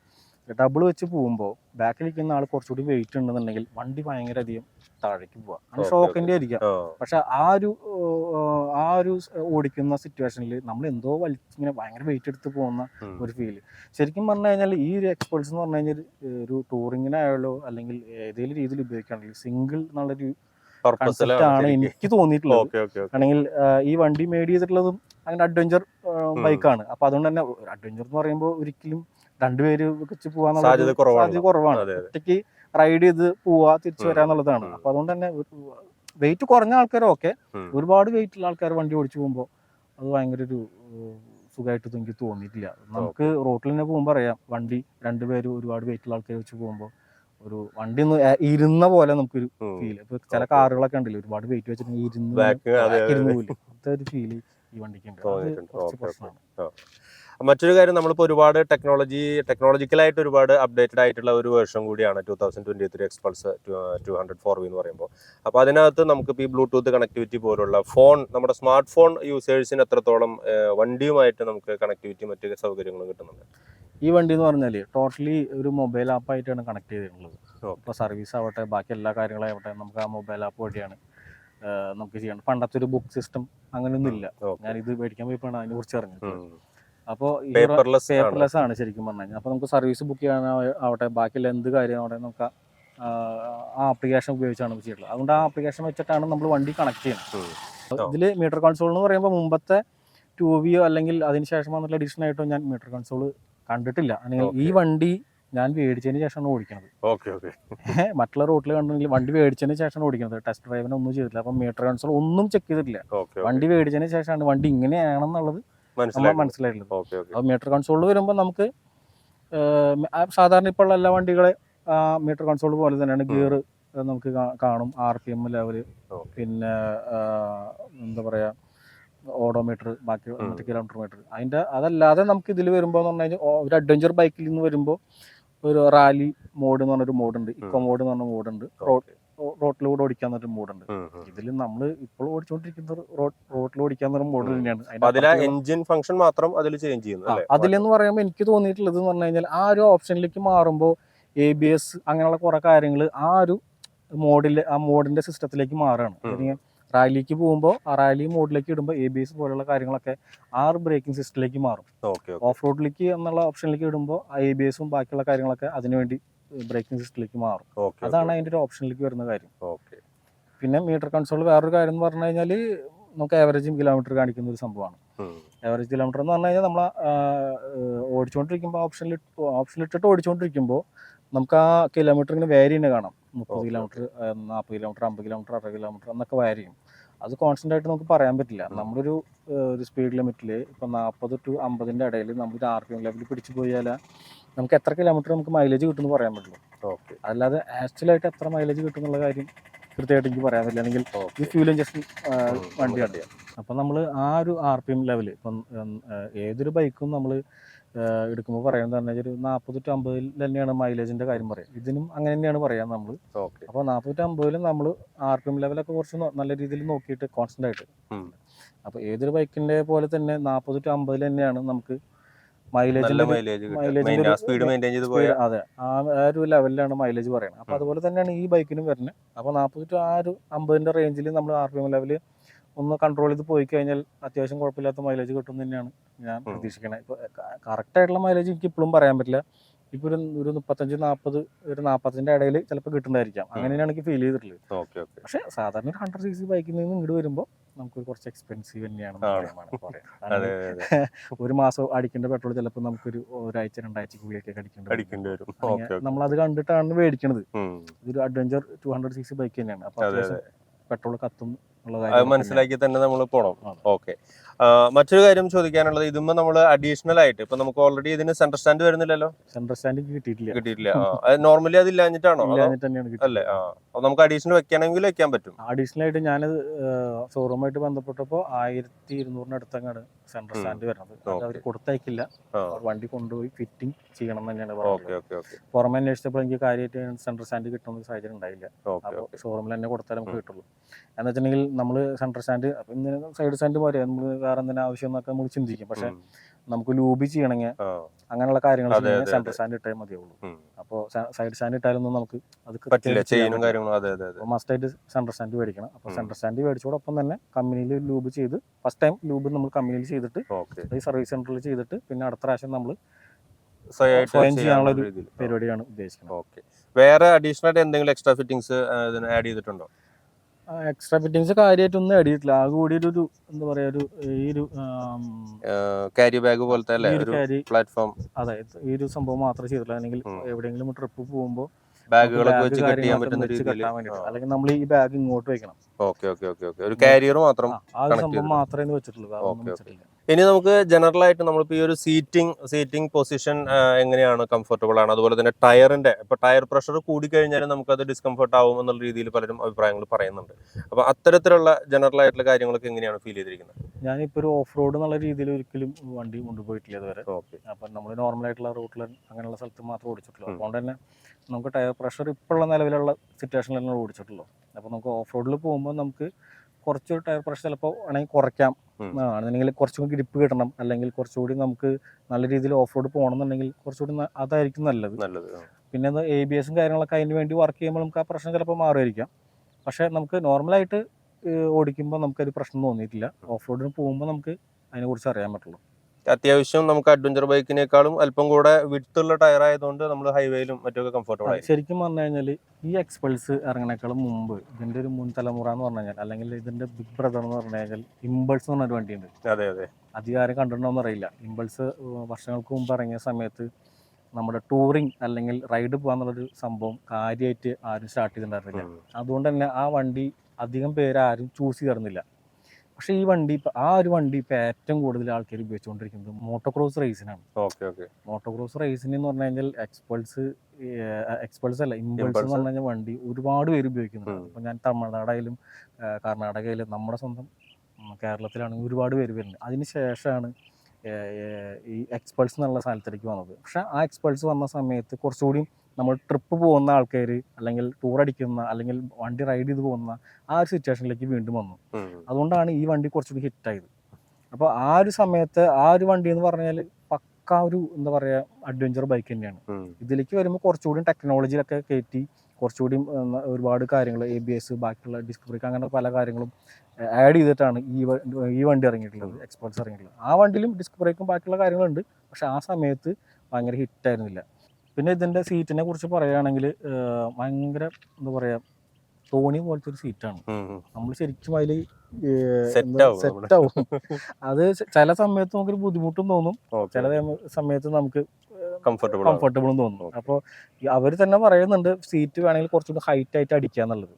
ഡബിൾ വെച്ച് പോകുമ്പോൾ ബാക്കിൽ നിൽക്കുന്ന ആൾ കുറച്ചുകൂടി വെയിറ്റ് ഉണ്ടെന്നുണ്ടെങ്കിൽ വണ്ടി ഭയങ്കര അധികം താഴേക്ക് പോവാം. അത് ഷോക്കിന്റെ ആയിരിക്കാം. പക്ഷെ ആ ഒരു ആ ഒരു ഓടിക്കുന്ന സിറ്റുവേഷനിൽ നമ്മൾ എന്തോ വലിച്ചിങ്ങനെ ഭയങ്കര വെയിറ്റ് എടുത്ത് പോകുന്ന ഒരു ഫീൽ ശരിക്കും പറഞ്ഞു കഴിഞ്ഞാൽ ഈ ഒരു എക്സ്പേർട്സ് എന്ന് പറഞ്ഞു കഴിഞ്ഞാൽ ഒരു ടൂറിങ്ങിനായാലോ അല്ലെങ്കിൽ ഏതെങ്കിലും രീതിയിൽ ഉപയോഗിക്കുകയാണെങ്കിൽ സിംഗിൾ എന്നുള്ളൊരു ാണ് ആണ്. എനിക്ക് തോന്നിയിട്ടുള്ളത്. ആണെങ്കിൽ ഈ വണ്ടി മേഡ് ചെയ്തിട്ടുള്ളതും അങ്ങനെ അഡ്വഞ്ചർ ബൈക്കാണ് അപ്പൊ അതുകൊണ്ട് തന്നെ അഡ്വഞ്ചർ എന്ന് പറയുമ്പോൾ ഒരിക്കലും രണ്ടുപേര് വെച്ച് പോവാന്നുള്ള സാധ്യത കുറവാണ്. ഒറ്റയ്ക്ക് റൈഡ് ചെയ്ത് പോവാ തിരിച്ചു. വരാന്നുള്ളതാണ്. അപ്പൊ അതുകൊണ്ട് തന്നെ വെയിറ്റ് കുറഞ്ഞ ആൾക്കാരൊക്കെ. ഒരുപാട് വെയിറ്റ് ഉള്ള ആൾക്കാർ വണ്ടി ഓടിച്ചു പോകുമ്പോൾ അത് ഭയങ്കര ഒരു സുഖമായിട്ട് എനിക്ക് തോന്നിയിട്ടില്ല. നമുക്ക് റോട്ടിൽ തന്നെ പോകുമ്പോൾ അറിയാം വണ്ടി രണ്ടുപേരും ഒരുപാട് വെയിറ്റ് ഉള്ള ആൾക്കാർ വെച്ച് പോകുമ്പോൾ ഒരു വണ്ടി ഒന്ന് ഇരുന്ന പോലെ നമുക്കൊരു. ഫീൽ ഇപ്പൊ ചില കാറുകളൊക്കെ ഉണ്ടല്ലോ ഒരുപാട് വെയിറ്റ് വെച്ചിട്ടുണ്ടെങ്കിൽ ഇരുന്ന് ഇരുന്നു അതെ. അങ്ങനത്തെ ഒരു ഫീൽ ഈ വണ്ടിക്ക് ഉണ്ട്. പ്രശ്നമാണ്. മറ്റൊരു കാര്യം നമ്മളിപ്പോൾ ഒരുപാട് ടെക്നോളജി ടെക്നോളജിക്കലായിട്ട് ഒരുപാട് അപ്ഡേറ്റഡ് ആയിട്ടുള്ള ഒരു വേർഷൻ കൂടിയാണ് two thousand twenty three Xpulse two hundred four V എന്ന് പറയുമ്പോൾ അപ്പോൾ അതിനകത്ത് നമുക്കിപ്പോൾ ഈ ബ്ലൂടൂത്ത് കണക്ടിവിറ്റി പോലുള്ള ഫോൺ നമ്മുടെ സ്മാർട്ട് ഫോൺ യൂസേഴ്സിന് എത്രത്തോളം വണ്ടിയുമായിട്ട് നമുക്ക് കണക്ടിവിറ്റി മറ്റു സൗകര്യങ്ങളും കിട്ടുന്നുണ്ട്? ഈ വണ്ടി എന്ന് പറഞ്ഞാൽ ടോട്ടലി ഒരു മൊബൈൽ ആപ്പായിട്ടാണ് കണക്ട് ചെയ്തിട്ടുള്ളത്. ഇപ്പോൾ സർവീസ് ആവട്ടെ ബാക്കി എല്ലാ കാര്യങ്ങളാവട്ടെ നമുക്ക് ആ മൊബൈൽ ആപ്പ് വഴിയാണ് നമുക്ക് ചെയ്യണം പണ്ടത്തെ ഒരു ബുക്ക് സിസ്റ്റം അങ്ങനെയൊന്നും ഇല്ല ഞാൻ ഇത് മേടിക്കാൻ പോയപ്പോഴാണ് അതിനെ കുറിച്ച് അറിഞ്ഞത്. അപ്പോൾ പേപ്പർലെസ് പേപ്പർലെസ് ആണ്. ശരിക്കും പറഞ്ഞു കഴിഞ്ഞാൽ. അപ്പോൾ നമുക്ക് സർവീസ് ബുക്ക് ചെയ്യാൻ ആവട്ടെ ബാക്കിയുള്ള എന്ത് കാര്യം ആവട്ടെ നമുക്ക് ആ ആപ്ലിക്കേഷൻ ഉപയോഗിച്ചാണ് നമുക്ക് ചെയ്തിട്ടുള്ളത് അതുകൊണ്ട് ആ ആപ്ലിക്കേഷൻ വെച്ചിട്ടാണ് നമ്മൾ വണ്ടി കണക്ട് ചെയ്യുന്നത്. ഇതിൽ മീറ്റർ കൺസോൾ എന്ന് പറയുമ്പോൾ മുമ്പത്തെ ടു വിയോ അല്ലെങ്കിൽ അതിനുശേഷം വന്നിട്ടുള്ള എഡിഷൻ ആയിട്ടോ ഞാൻ മീറ്റർ കൺസോൾ കണ്ടിട്ടില്ല. അല്ലെങ്കിൽ ഈ വണ്ടി ഞാൻ മേടിച്ചതിന് ശേഷമാണ് ഓടിക്കുന്നത് ഓക്കെ ഓക്കെ. മറ്റുള്ള റോട്ടിൽ കണ്ടെങ്കിൽ വണ്ടി മേടിച്ചതിന് ശേഷമാണ് ഓടിക്കുന്നത് ടെസ്റ്റ് ഡ്രൈവിനൊന്നും ചെയ്തിട്ടില്ല. അപ്പം മീറ്റർ കൺസോൾ ഒന്നും ചെക്ക് ചെയ്തിട്ടില്ല. വണ്ടി മേടിച്ചതിന് ശേഷമാണ്. വണ്ടി ഇങ്ങനെയാണെന്നുള്ളത് മനസ്സിലായിട്ടുള്ളത് അപ്പോൾ മീറ്റർ കൺസോൾ വരുമ്പോൾ നമുക്ക് സാധാരണ ഇപ്പോൾ എല്ലാ വണ്ടികളെ മീറ്റർ കൺസോൾ പോലെ തന്നെയാണ് ഗിയർ നമുക്ക് കാണും. ആർ പി എം ലെവൽ പിന്നെ എന്താ പറയാ ഓഡോമീറ്റർ ബാക്കി. മറ്റേ കിലോമീറ്റർ മീറ്റർ. അതിന്റെ അതല്ലാതെ നമുക്ക് ഇതിൽ വരുമ്പോൾ എന്ന് പറഞ്ഞു കഴിഞ്ഞാൽ ഒരു അഡ്വഞ്ചർ ബൈക്കിൽ നിന്ന് വരുമ്പോൾ ഒരു റാലി മോഡ് എന്ന് പറഞ്ഞൊരു മോഡുണ്ട്. ഇക്കോ മോഡ് എന്ന് പറഞ്ഞ മോഡുണ്ട്. റോട്ടിലൂടെ ഓടിക്കാൻ പറഞ്ഞൊരു മോഡുണ്ട് ഇതിൽ നമ്മൾ ഇപ്പോൾ ഓടിച്ചുകൊണ്ടിരിക്കുന്ന റോട്ടിൽ ഓടിക്കാൻ പറഞ്ഞ മോഡൽ തന്നെയാണ്. എഞ്ചിൻ ഫംഗ്ഷൻ മാത്രം അതിൽ ചേഞ്ച് ചെയ്യുന്നു അല്ലേ? അതിലെന്ന് പറയുമ്പോൾ എനിക്ക് തോന്നിയിട്ടുള്ളത് എന്ന് പറഞ്ഞു കഴിഞ്ഞാൽ ആ ഒരു ഓപ്ഷനിലേക്ക് മാറുമ്പോൾ എ ബി എസ് അങ്ങനെയുള്ള കുറെ കാര്യങ്ങൾ ആ ഒരു മോഡിൽ ആ മോഡിന്റെ സിസ്റ്റത്തിലേക്ക് മാറുകയാണ് റാലിക്ക് പോകുമ്പോൾ ആ റാലി മോഡിലേക്ക് ഇടുമ്പോൾ എ ബി എസ് പോലുള്ള കാര്യങ്ങളൊക്കെ ആ ഒരു ബ്രേക്കിംഗ് സിസ്റ്റത്തിലേക്ക് മാറും. ഓഫ് റോഡിലേക്ക് എന്നുള്ള ഓപ്ഷനിലേക്ക് ഇടുമ്പോൾ എ ബി എസും ബാക്കിയുള്ള കാര്യങ്ങളൊക്കെ അതിനുവേണ്ടി ബ്രേക്കിംഗ് സിസ്റ്റത്തിലേക്ക് മാറും. അതാണ് അതിന്റെ ഒരു ഓപ്ഷനിലേക്ക് വരുന്ന കാര്യം. ഓക്കെ. പിന്നെ മീറ്റർ കൺസോൾ വേറൊരു കാര്യം എന്ന് പറഞ്ഞു കഴിഞ്ഞാൽ നമുക്ക് ആവറേജും കിലോമീറ്റർ കാണിക്കുന്ന ഒരു സംഭവമാണ്. ആവറേജ് കിലോമീറ്റർ എന്ന് പറഞ്ഞു കഴിഞ്ഞാൽ നമ്മൾ ഓടിച്ചുകൊണ്ടിരിക്കുമ്പോൾ ഓപ്ഷനിൽ ഓപ്ഷനിലിട്ടിട്ട് ഓടിച്ചുകൊണ്ടിരിക്കുമ്പോൾ നമുക്ക് ആ കിലോമീറ്റർ ഇങ്ങനെ വേരി തന്നെ കാണാം. മുപ്പത് കിലോമീറ്റർ നാൽപ്പത് കിലോമീറ്റർ അമ്പത് കിലോമീറ്റർ അറുപത് കിലോമീറ്റർ എന്നൊക്കെ വാരി ചെയ്യും. അത് കോൺസ്റ്റന്റ് ആയിട്ട് നമുക്ക് പറയാൻ പറ്റില്ല. നമ്മളൊരു ഒരു സ്പീഡ് ലിമിറ്റിൽ ഇപ്പം നാൽപ്പത് ടു അമ്പതിന്റെ ഇടയിൽ നമ്മൾ ആർ പി എം ലെവലിൽ പിടിച്ചു പോയാൽ നമുക്ക് എത്ര കിലോമീറ്റർ നമുക്ക് മൈലേജ് കിട്ടുമെന്ന് പറയാൻ പറ്റുള്ളൂ. ഓക്കെ അല്ലാതെ ആക്ച്വലായിട്ട് എത്ര മൈലേജ് കിട്ടും എന്നുള്ള കാര്യം കൃത്യമായിട്ട് എനിക്ക് പറയാൻ പറ്റില്ല. അല്ലെങ്കിൽ ഈ ഫ്യൂൽ ഇഞ്ചക്ഷൻ വണ്ടിയാണ്. അപ്പം നമ്മൾ ആ ഒരു ആർ പി എം ലെവൽ ഇപ്പം ഏതൊരു ബൈക്കും നമ്മൾ എടുക്കുമ്പോൾ പറയുന്നത് പറഞ്ഞാൽ ഒരു നാൽപ്പത് ടു അമ്പതിൽ തന്നെയാണ് മൈലേജിന്റെ കാര്യം പറയാം. ഇതിനും അങ്ങനെ തന്നെയാണ് പറയാം നമ്മൾ ഓക്കെ അപ്പോൾ നാൽപ്പത്തി അമ്പതിലും നമ്മൾ ആർ പി എം ലെവലൊക്കെ കുറച്ച് നല്ല രീതിയിൽ നോക്കിയിട്ട് കോൺസ്റ്റന്റ് ആയിട്ട്. അപ്പോൾ ഏതൊരു ബൈക്കിന്റെ പോലെ തന്നെ നാൽപ്പത് ടു അമ്പതിൽ തന്നെയാണ് നമുക്ക് നല്ല മൈലേജിന്റെ മൈലേജ് കിട്ടും. ഒരു- സ്പീഡ് മെയിന്റെയിൻ ചെയ്ത് പോയ അതെ. ആ ഒരു ലെവലിലാണ് മൈലേജ് പറയുന്നത് അപ്പോൾ അതുപോലെ തന്നെയാണ് ഈ ബൈക്കിനും വരുന്നത് അപ്പോൾ നാൽപ്പത് ടു ആ ഒരു അമ്പതിന്റെ റേഞ്ചിൽ നമ്മൾ ആർ പി എം ലെവൽ ഒന്ന് കൺട്രോൾ ചെയ്ത് പോയി കഴിഞ്ഞാൽ അത്യാവശ്യം കുഴപ്പമില്ലാത്ത മൈലേജ് കിട്ടും തന്നെയാണ് ഞാൻ. പ്രതീക്ഷിക്കുന്നത് ഇപ്പോൾ കറക്റ്റ് ആയിട്ടുള്ള മൈലേജ് എനിക്ക് ഇപ്പോഴും പറയാൻ പറ്റില്ല. ഇപ്പോൾ ഒരു ഒരു മുപ്പത്തഞ്ച് നാൽപ്പത് ഒരു നാൽപ്പത്തിന്റെ ഇടയിൽ ചിലപ്പോൾ കിട്ടുന്നതായിരിക്കാം. അങ്ങനെയാണ് തന്നെയാണ് എനിക്ക് ഫീൽ ചെയ്തിട്ടുള്ളത്. പക്ഷേ സാധാരണ ഒരു ഹൺഡ്രഡ് സി സി ബൈക്കിൽ നിന്ന് ഇങ്ങോട്ട് വരുമ്പോൾ നമുക്ക് കുറച്ച് എക്സ്പെൻസീവ് <laughs> അതെ <laughs> ഒരു മാസം അടിക്കേണ്ട പെട്രോൾ ചിലപ്പോൾ നമുക്കൊരു ഒരാഴ്ച രണ്ടാഴ്ച കൂടിയൊക്കെ അടിക്കേണ്ടി വരും. നമ്മൾ അത് കണ്ടിട്ടാണ് മേടിക്കണത്. ഉം. ഇതൊരു adventure two hundred six bike തന്നെയാണ്. അപ്പൊ പെട്രോൾ കത്തും മനസ്സിലാക്കി തന്നെ നമ്മൾ പോണം. ഓക്കെ. മറ്റൊരു കാര്യം ചോദിക്കാനുള്ളത് ഇതുമ്പോ നമ്മൾ അഡീഷണൽ ആയിട്ട് ഇപ്പൊ നമുക്ക് ഓൾറെഡി ഇതിന് സെന്റർ സ്റ്റാൻഡ് വരുന്നില്ലല്ലോ? സെൻട്രൽ സ്റ്റാൻഡ് കിട്ടിയിട്ടില്ല. കിട്ടിയിട്ടില്ല. നോർമലി അത് ഇല്ലാഞ്ഞിട്ടാണോ? അല്ലേ? അപ്പൊ നമുക്ക് അഡീഷണൽ വെക്കണമെങ്കിൽ വെക്കാൻ പറ്റും. അഡീഷണൽ ആയിട്ട് ഞാൻ ഷോറൂമായിട്ട് ബന്ധപ്പെട്ടപ്പോൾ ആയിരത്തി ഇരുന്നൂറിന് അടുത്തങ്ങാണ് സെൻട്രൽ. സ്റ്റാൻഡ് വരുന്നത്. അവർ കൊടുത്തയക്കില്ല. വണ്ടി കൊണ്ടുപോയി ഫിറ്റിംഗ് ചെയ്യണം എന്ന് തന്നെയാണ് പറഞ്ഞത്. പുറമെ അന്വേഷിച്ചപ്പോൾ എനിക്ക് കാര്യമായിട്ട് സെൻട്രൽ സ്റ്റാൻഡ് കിട്ടുന്ന സാഹചര്യം ഉണ്ടായില്ല. അപ്പോൾ ഷോറൂമിൽ തന്നെ കൊടുത്താലേ നമുക്ക്. കിട്ടുള്ളൂ. എന്ന് വെച്ചിട്ടുണ്ടെങ്കിൽ നമ്മൾ സെൻട്രൽ സ്റ്റാൻഡ് അപ്പം ഇങ്ങനെ സൈഡ് സ്റ്റാൻഡ് പോരെ. നമ്മൾ വേറെ എന്തെങ്കിലും ആവശ്യം എന്നൊക്കെ നമ്മൾ ചിന്തിക്കും. പക്ഷേ നമുക്ക് ലൂബി ചെയ്യണമെങ്കിൽ അങ്ങനെയുള്ള കാര്യങ്ങൾ സെന്റർ. സ്റ്റാൻഡ് ഇട്ടേ മതിയാവുള്ളൂ ഉം. അപ്പോൾ സൈഡ് സ്റ്റാൻഡ് ഇട്ടാലൊന്നും നമുക്ക് അത് മസ്റ്റായിട്ട് സെൻട്രൽ സ്റ്റാൻഡ് മേടിക്കണം. അപ്പോൾ സെന്റർ സ്റ്റാൻഡ് മേടിച്ചോടൊപ്പം തന്നെ കമ്പനിയിൽ ലൂബ് ചെയ്ത് ഫസ്റ്റ് ടൈം ലൂബ് നമ്മൾ കമ്പനിയിൽ ചെയ്തിട്ട് ഈ സർവീസ് സെന്ററിൽ ചെയ്തിട്ട് പിന്നെ അടുത്ത പ്രാവശ്യം നമ്മൾ സ്വയം ചെയ്യാനുള്ള ഒരു പരിപാടിയാണ് ഉദ്ദേശിക്കുന്നത്. വേറെ അഡീഷണൽ ആയിട്ട് എന്തെങ്കിലും എക്സ്ട്രാ ഫിറ്റിംഗ്സ് ആഡ് ചെയ്തിട്ടുണ്ടോ? എക്സ്ട്രാ ഫിറ്റിങ്സ് കാര്യമായിട്ടൊന്നും അടിയിട്ടില്ല ആകെ കൂടി ഒരു എന്താ പറയാ ഒരു ഈ ഒരു കാരി ക്യാരി ബാഗ് പോലത്തെ പ്ലാറ്റ്ഫോം അതായത് ഈ ഒരു സംഭവം മാത്രമേ ചെയ്തിട്ടുള്ളൂ അല്ലെങ്കിൽ എവിടെയെങ്കിലും ട്രിപ്പ് പോകുമ്പോൾ ബാഗുകളൊക്കെ വെച്ച് കട്ട് ചെയ്യാൻ പറ്റുന്ന രീതിയിൽ അല്ലെങ്കിൽ നമ്മൾ ഈ ബാഗ് ഇങ്ങോട്ട് വെക്കണം. ഓക്കെ ഓക്കെ ഓക്കെ ഓക്കെ ഒരു കാരിയർ മാത്രം ആ, സംഭവം. മാത്രമേ വെച്ചിട്ടുള്ളൂ. ഇനി നമുക്ക് ജനറൽ ആയിട്ട് നമ്മളിപ്പോൾ ഈ ഒരു സീറ്റിംഗ് സീറ്റിംഗ് പൊസിഷൻ എങ്ങനെയാണ് കംഫർട്ടബിൾ ആണ്? അതുപോലെ തന്നെ ടയറിന്റെ ഇപ്പോൾ ടയർ പ്രഷർ കൂടിക്കഴിഞ്ഞാലും നമുക്കത് ഡിസ്കംഫർട്ട് ആവും എന്നുള്ള രീതിയിൽ പലരും അഭിപ്രായങ്ങൾ പറയുന്നുണ്ട്. അപ്പോൾ അത്തരത്തിലുള്ള ജനറൽ ആയിട്ടുള്ള കാര്യങ്ങളൊക്കെ എങ്ങനെയാണ് ഫീൽ ചെയ്തിരിക്കുന്നത്? ഞാനിപ്പോൾ ഒരു ഓഫ് റോഡ് എന്നുള്ള രീതിയിൽ ഒരിക്കലും വണ്ടി കൊണ്ടുപോയിട്ടില്ല ഇതുവരെ. ഓക്കെ അപ്പം നമ്മൾ നോർമൽ ആയിട്ടുള്ള റൂട്ടിൽ അങ്ങനെയുള്ള സ്ഥലത്ത് മാത്രമേ ഓടിച്ചിട്ടുള്ളൂ. അതുകൊണ്ട് തന്നെ നമുക്ക് ടയർ പ്രഷർ ഇപ്പോഴുള്ള നിലവിലുള്ള സിറ്റുവേഷനിൽ തന്നെ ഓടിച്ചിട്ടുള്ളൂ. അപ്പോൾ നമുക്ക് ഓഫ് റോഡിൽ പോകുമ്പോൾ നമുക്ക് കുറച്ചൊരു ടയർ പ്രഷർ ചിലപ്പോൾ വേണമെങ്കിൽ കുറയ്ക്കാം. ആണെന്നുണ്ടെങ്കിൽ കുറച്ചും ഗ്രിപ്പ് കിട്ടണം. അല്ലെങ്കിൽ കുറച്ചുകൂടി നമുക്ക് നല്ല രീതിയിൽ ഓഫ് റോഡ് പോകണം എന്നുണ്ടെങ്കിൽ കുറച്ചുകൂടി അതായിരിക്കും നല്ലത്. നല്ലത്. പിന്നെ എ ബി എസും കാര്യങ്ങളൊക്കെ അതിന് വേണ്ടി വർക്ക് ചെയ്യുമ്പോൾ നമുക്ക് ആ പ്രശ്നം ചിലപ്പോൾ മാറുമായിരിക്കാം പക്ഷേ നമുക്ക് നോർമലായിട്ട് ഓടിക്കുമ്പോൾ നമുക്കൊരു പ്രശ്നം തോന്നിയിട്ടില്ല. ഓഫ് റോഡിന് പോകുമ്പോൾ നമുക്ക് അതിനെക്കുറിച്ച് അറിയാൻ പറ്റുള്ളൂ. അത്യാവശ്യം നമുക്ക് അഡ്വഞ്ചർ ബൈക്കിനേക്കാളും അല്പം കൂടെ വിട്ടുള്ള ടയർ ആയതുകൊണ്ട് നമ്മൾ ഹൈവേയിലും മറ്റൊക്കെ കംഫർട്ടബിൾ ആയി ശരിക്കും പറഞ്ഞു കഴിഞ്ഞാൽ ഈ എക്സ്പൾസ് ഇറങ്ങണേക്കാളും മുമ്പ് ഇതിന്റെ ഒരു മുൻ തലമുറ എന്ന് പറഞ്ഞു കഴിഞ്ഞാൽ അല്ലെങ്കിൽ ഇതിന്റെ ബിഗ് ബ്രദർ എന്ന് പറഞ്ഞു കഴിഞ്ഞാൽ ഇമ്പൾസ് എന്ന് പറഞ്ഞൊരു വണ്ടിയുണ്ട്. അതെ അതെ. അധികാരം കണ്ടിട്ടുണ്ടോ അറിയില്ല. ഇമ്പൾസ് വർഷങ്ങൾക്ക് മുമ്പ് ഇറങ്ങിയ സമയത്ത് നമ്മുടെ ടൂറിങ് അല്ലെങ്കിൽ റൈഡ് പോകാന്നുള്ളൊരു സംഭവം കാര്യമായിട്ട് ആരും സ്റ്റാർട്ട് ചെയ്തിട്ടുണ്ടായിരുന്നില്ല. അതുകൊണ്ട് തന്നെ ആ വണ്ടി അധികം പേര് ആരും ചൂസ് ചെയ്തിരുന്നില്ല. പക്ഷേ ഈ വണ്ടി ഇപ്പം ആ ഒരു വണ്ടി ഇപ്പം ഏറ്റവും കൂടുതൽ ആൾക്കാർ ഉപയോഗിച്ചുകൊണ്ടിരിക്കുന്നത് മോട്ടോക്രോസ് റേസിനാണ് ഓക്കെ ഓക്കെ. മോട്ടോക്രോസ് റേസിന് എന്ന് പറഞ്ഞു കഴിഞ്ഞാൽ എക്സ്പൾസ് എക്സ്പൾസ് അല്ല ഇമ്പൾസ് എന്ന് പറഞ്ഞു കഴിഞ്ഞാൽ വണ്ടി ഒരുപാട് പേര് ഉപയോഗിക്കുന്നുണ്ട്. ഇപ്പം ഞാൻ തമിഴ്നാടായാലും കർണാടകയിലും നമ്മുടെ സ്വന്തം കേരളത്തിലാണെങ്കിൽ ഒരുപാട് പേര് വരുന്നുണ്ട്. അതിന് ശേഷമാണ് ഈ എക്സ്പൾസ് എന്നുള്ള സ്ഥലത്തേക്ക് വന്നത്. പക്ഷെ ആ എക്സ്പൾസ് വന്ന സമയത്ത് കുറച്ചുകൂടി നമ്മൾ ട്രിപ്പ് പോകുന്ന ആൾക്കാർ അല്ലെങ്കിൽ ടൂർ അടിക്കുന്ന അല്ലെങ്കിൽ വണ്ടി റൈഡ് ചെയ്ത് പോകുന്ന ആ ഒരു സിറ്റുവേഷനിലേക്ക് വീണ്ടും വന്നു. അതുകൊണ്ടാണ് ഈ വണ്ടി കുറച്ചുകൂടി ഹിറ്റായത് അപ്പോൾ ആ ഒരു സമയത്ത് ആ ഒരു വണ്ടി എന്ന് പറഞ്ഞാൽ പക്ക ഒരു എന്താ പറയുക അഡ്വഞ്ചർ ബൈക്ക് തന്നെയാണ്. ഇതിലേക്ക് വരുമ്പോൾ കുറച്ചുകൂടി ടെക്നോളജിയിലൊക്കെ കയറ്റി കുറച്ചുകൂടി ഒരുപാട് കാര്യങ്ങൾ എ ബി എസ് ബാക്കിയുള്ള ഡിസ്ക് ബ്രേക്ക് അങ്ങനെ പല കാര്യങ്ങളും ആഡ് ചെയ്തിട്ടാണ് ഈ ഈ വണ്ടി ഇറങ്ങിയിട്ടുള്ളത് എക്സ്പോർട്സ് ഇറങ്ങിയിട്ടുള്ളത്. ആ വണ്ടിയിലും ഡിസ്ക് ബ്രേക്കും ബാക്കിയുള്ള കാര്യങ്ങളുണ്ട്. പക്ഷെ ആ സമയത്ത് ഭയങ്കര ഹിറ്റായിരുന്നില്ല പിന്നെ ഇതിന്റെ സീറ്റിനെ കുറിച്ച് പറയുകയാണെങ്കിൽ ഭയങ്കര എന്താ പറയുക തോണി പോലത്തെ ഒരു സീറ്റാണ്. നമ്മൾ ശരിക്കും അതിൽ Set സെറ്റ് ആവും അത് ചില സമയത്ത് നമുക്കൊരു ബുദ്ധിമുട്ടും തോന്നും. ചില സമയത്ത് നമുക്ക്. കംഫർട്ടബിളും തോന്നും. അപ്പോൾ അവർ തന്നെ പറയുന്നുണ്ട് സീറ്റ് വേണമെങ്കിൽ കുറച്ചുകൂടി ഹൈറ്റ് ആയിട്ട് അടിക്കുക എന്നുള്ളത്.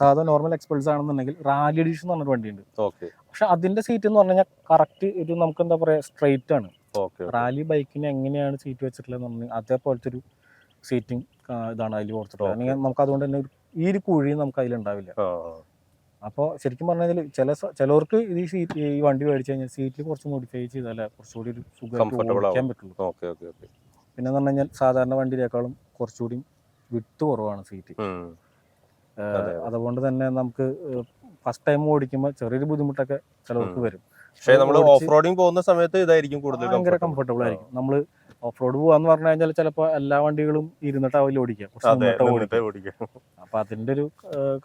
സാധാ നോർമൽ എക്സ്പൾസ് ആണെന്നുണ്ടെങ്കിൽ റാലി എഡിഷൻ എന്ന് പറഞ്ഞൊരു വണ്ടിയുണ്ട്. പക്ഷെ അതിന്റെ സീറ്റ് എന്ന് പറഞ്ഞു കഴിഞ്ഞാൽ കറക്റ്റ് ഒരു നമുക്ക് എന്താ പറയാ സ്ട്രൈറ്റ് ആണ്. റാലി ബൈക്കിന് എങ്ങനെയാണ് സീറ്റ് വെച്ചിട്ടുള്ളത് അതേപോലത്തെ ഒരു സീറ്റിംഗ് ഇതാണ് അതിൽ. അല്ലെങ്കിൽ നമുക്ക് അതുകൊണ്ട് തന്നെ ഈ ഒരു കുഴി നമുക്ക് അതിലുണ്ടാവില്ല ഉണ്ടാവില്ല അപ്പോൾ ശരിക്കും പറഞ്ഞാൽ ചില ചിലർക്ക് ചിലവർക്ക് ഇത് ഈ സീറ്റ് ഈ വണ്ടി മേടിച്ചു കഴിഞ്ഞാൽ സീറ്റിൽ കുറച്ച് മോഡിഫൈ ചെയ്താലേ കുറച്ചുകൂടി ഒരു സുഖം പറ്റുള്ളൂ. പിന്നെ എന്ന് പറഞ്ഞു കഴിഞ്ഞാൽ സാധാരണ വണ്ടിയിലേക്കാളും കുറച്ചുകൂടി വിട്ട് കുറവാണ് സീറ്റ്. അതുകൊണ്ട് തന്നെ നമുക്ക് ഫസ്റ്റ് ടൈം ഓടിക്കുമ്പോൾ ചെറിയൊരു ബുദ്ധിമുട്ടൊക്കെ ചിലവർക്ക് വരും. പക്ഷേ നമ്മൾ ഓഫ് റോഡിങ് പോകുന്ന സമയത്ത് ഇതായിരിക്കും കൂടുതൽ ഭയങ്കര കംഫർട്ടബിൾ ആയിരിക്കും. നമ്മൾ ഓഫ് റോഡ് പോവാന്ന് പറഞ്ഞു കഴിഞ്ഞാൽ ചിലപ്പോ എല്ലാ വണ്ടികളും ഇരുന്നിട്ടാവില്ല അവൽ ഓടിക്കാം അപ്പൊ അതിന്റെ ഒരു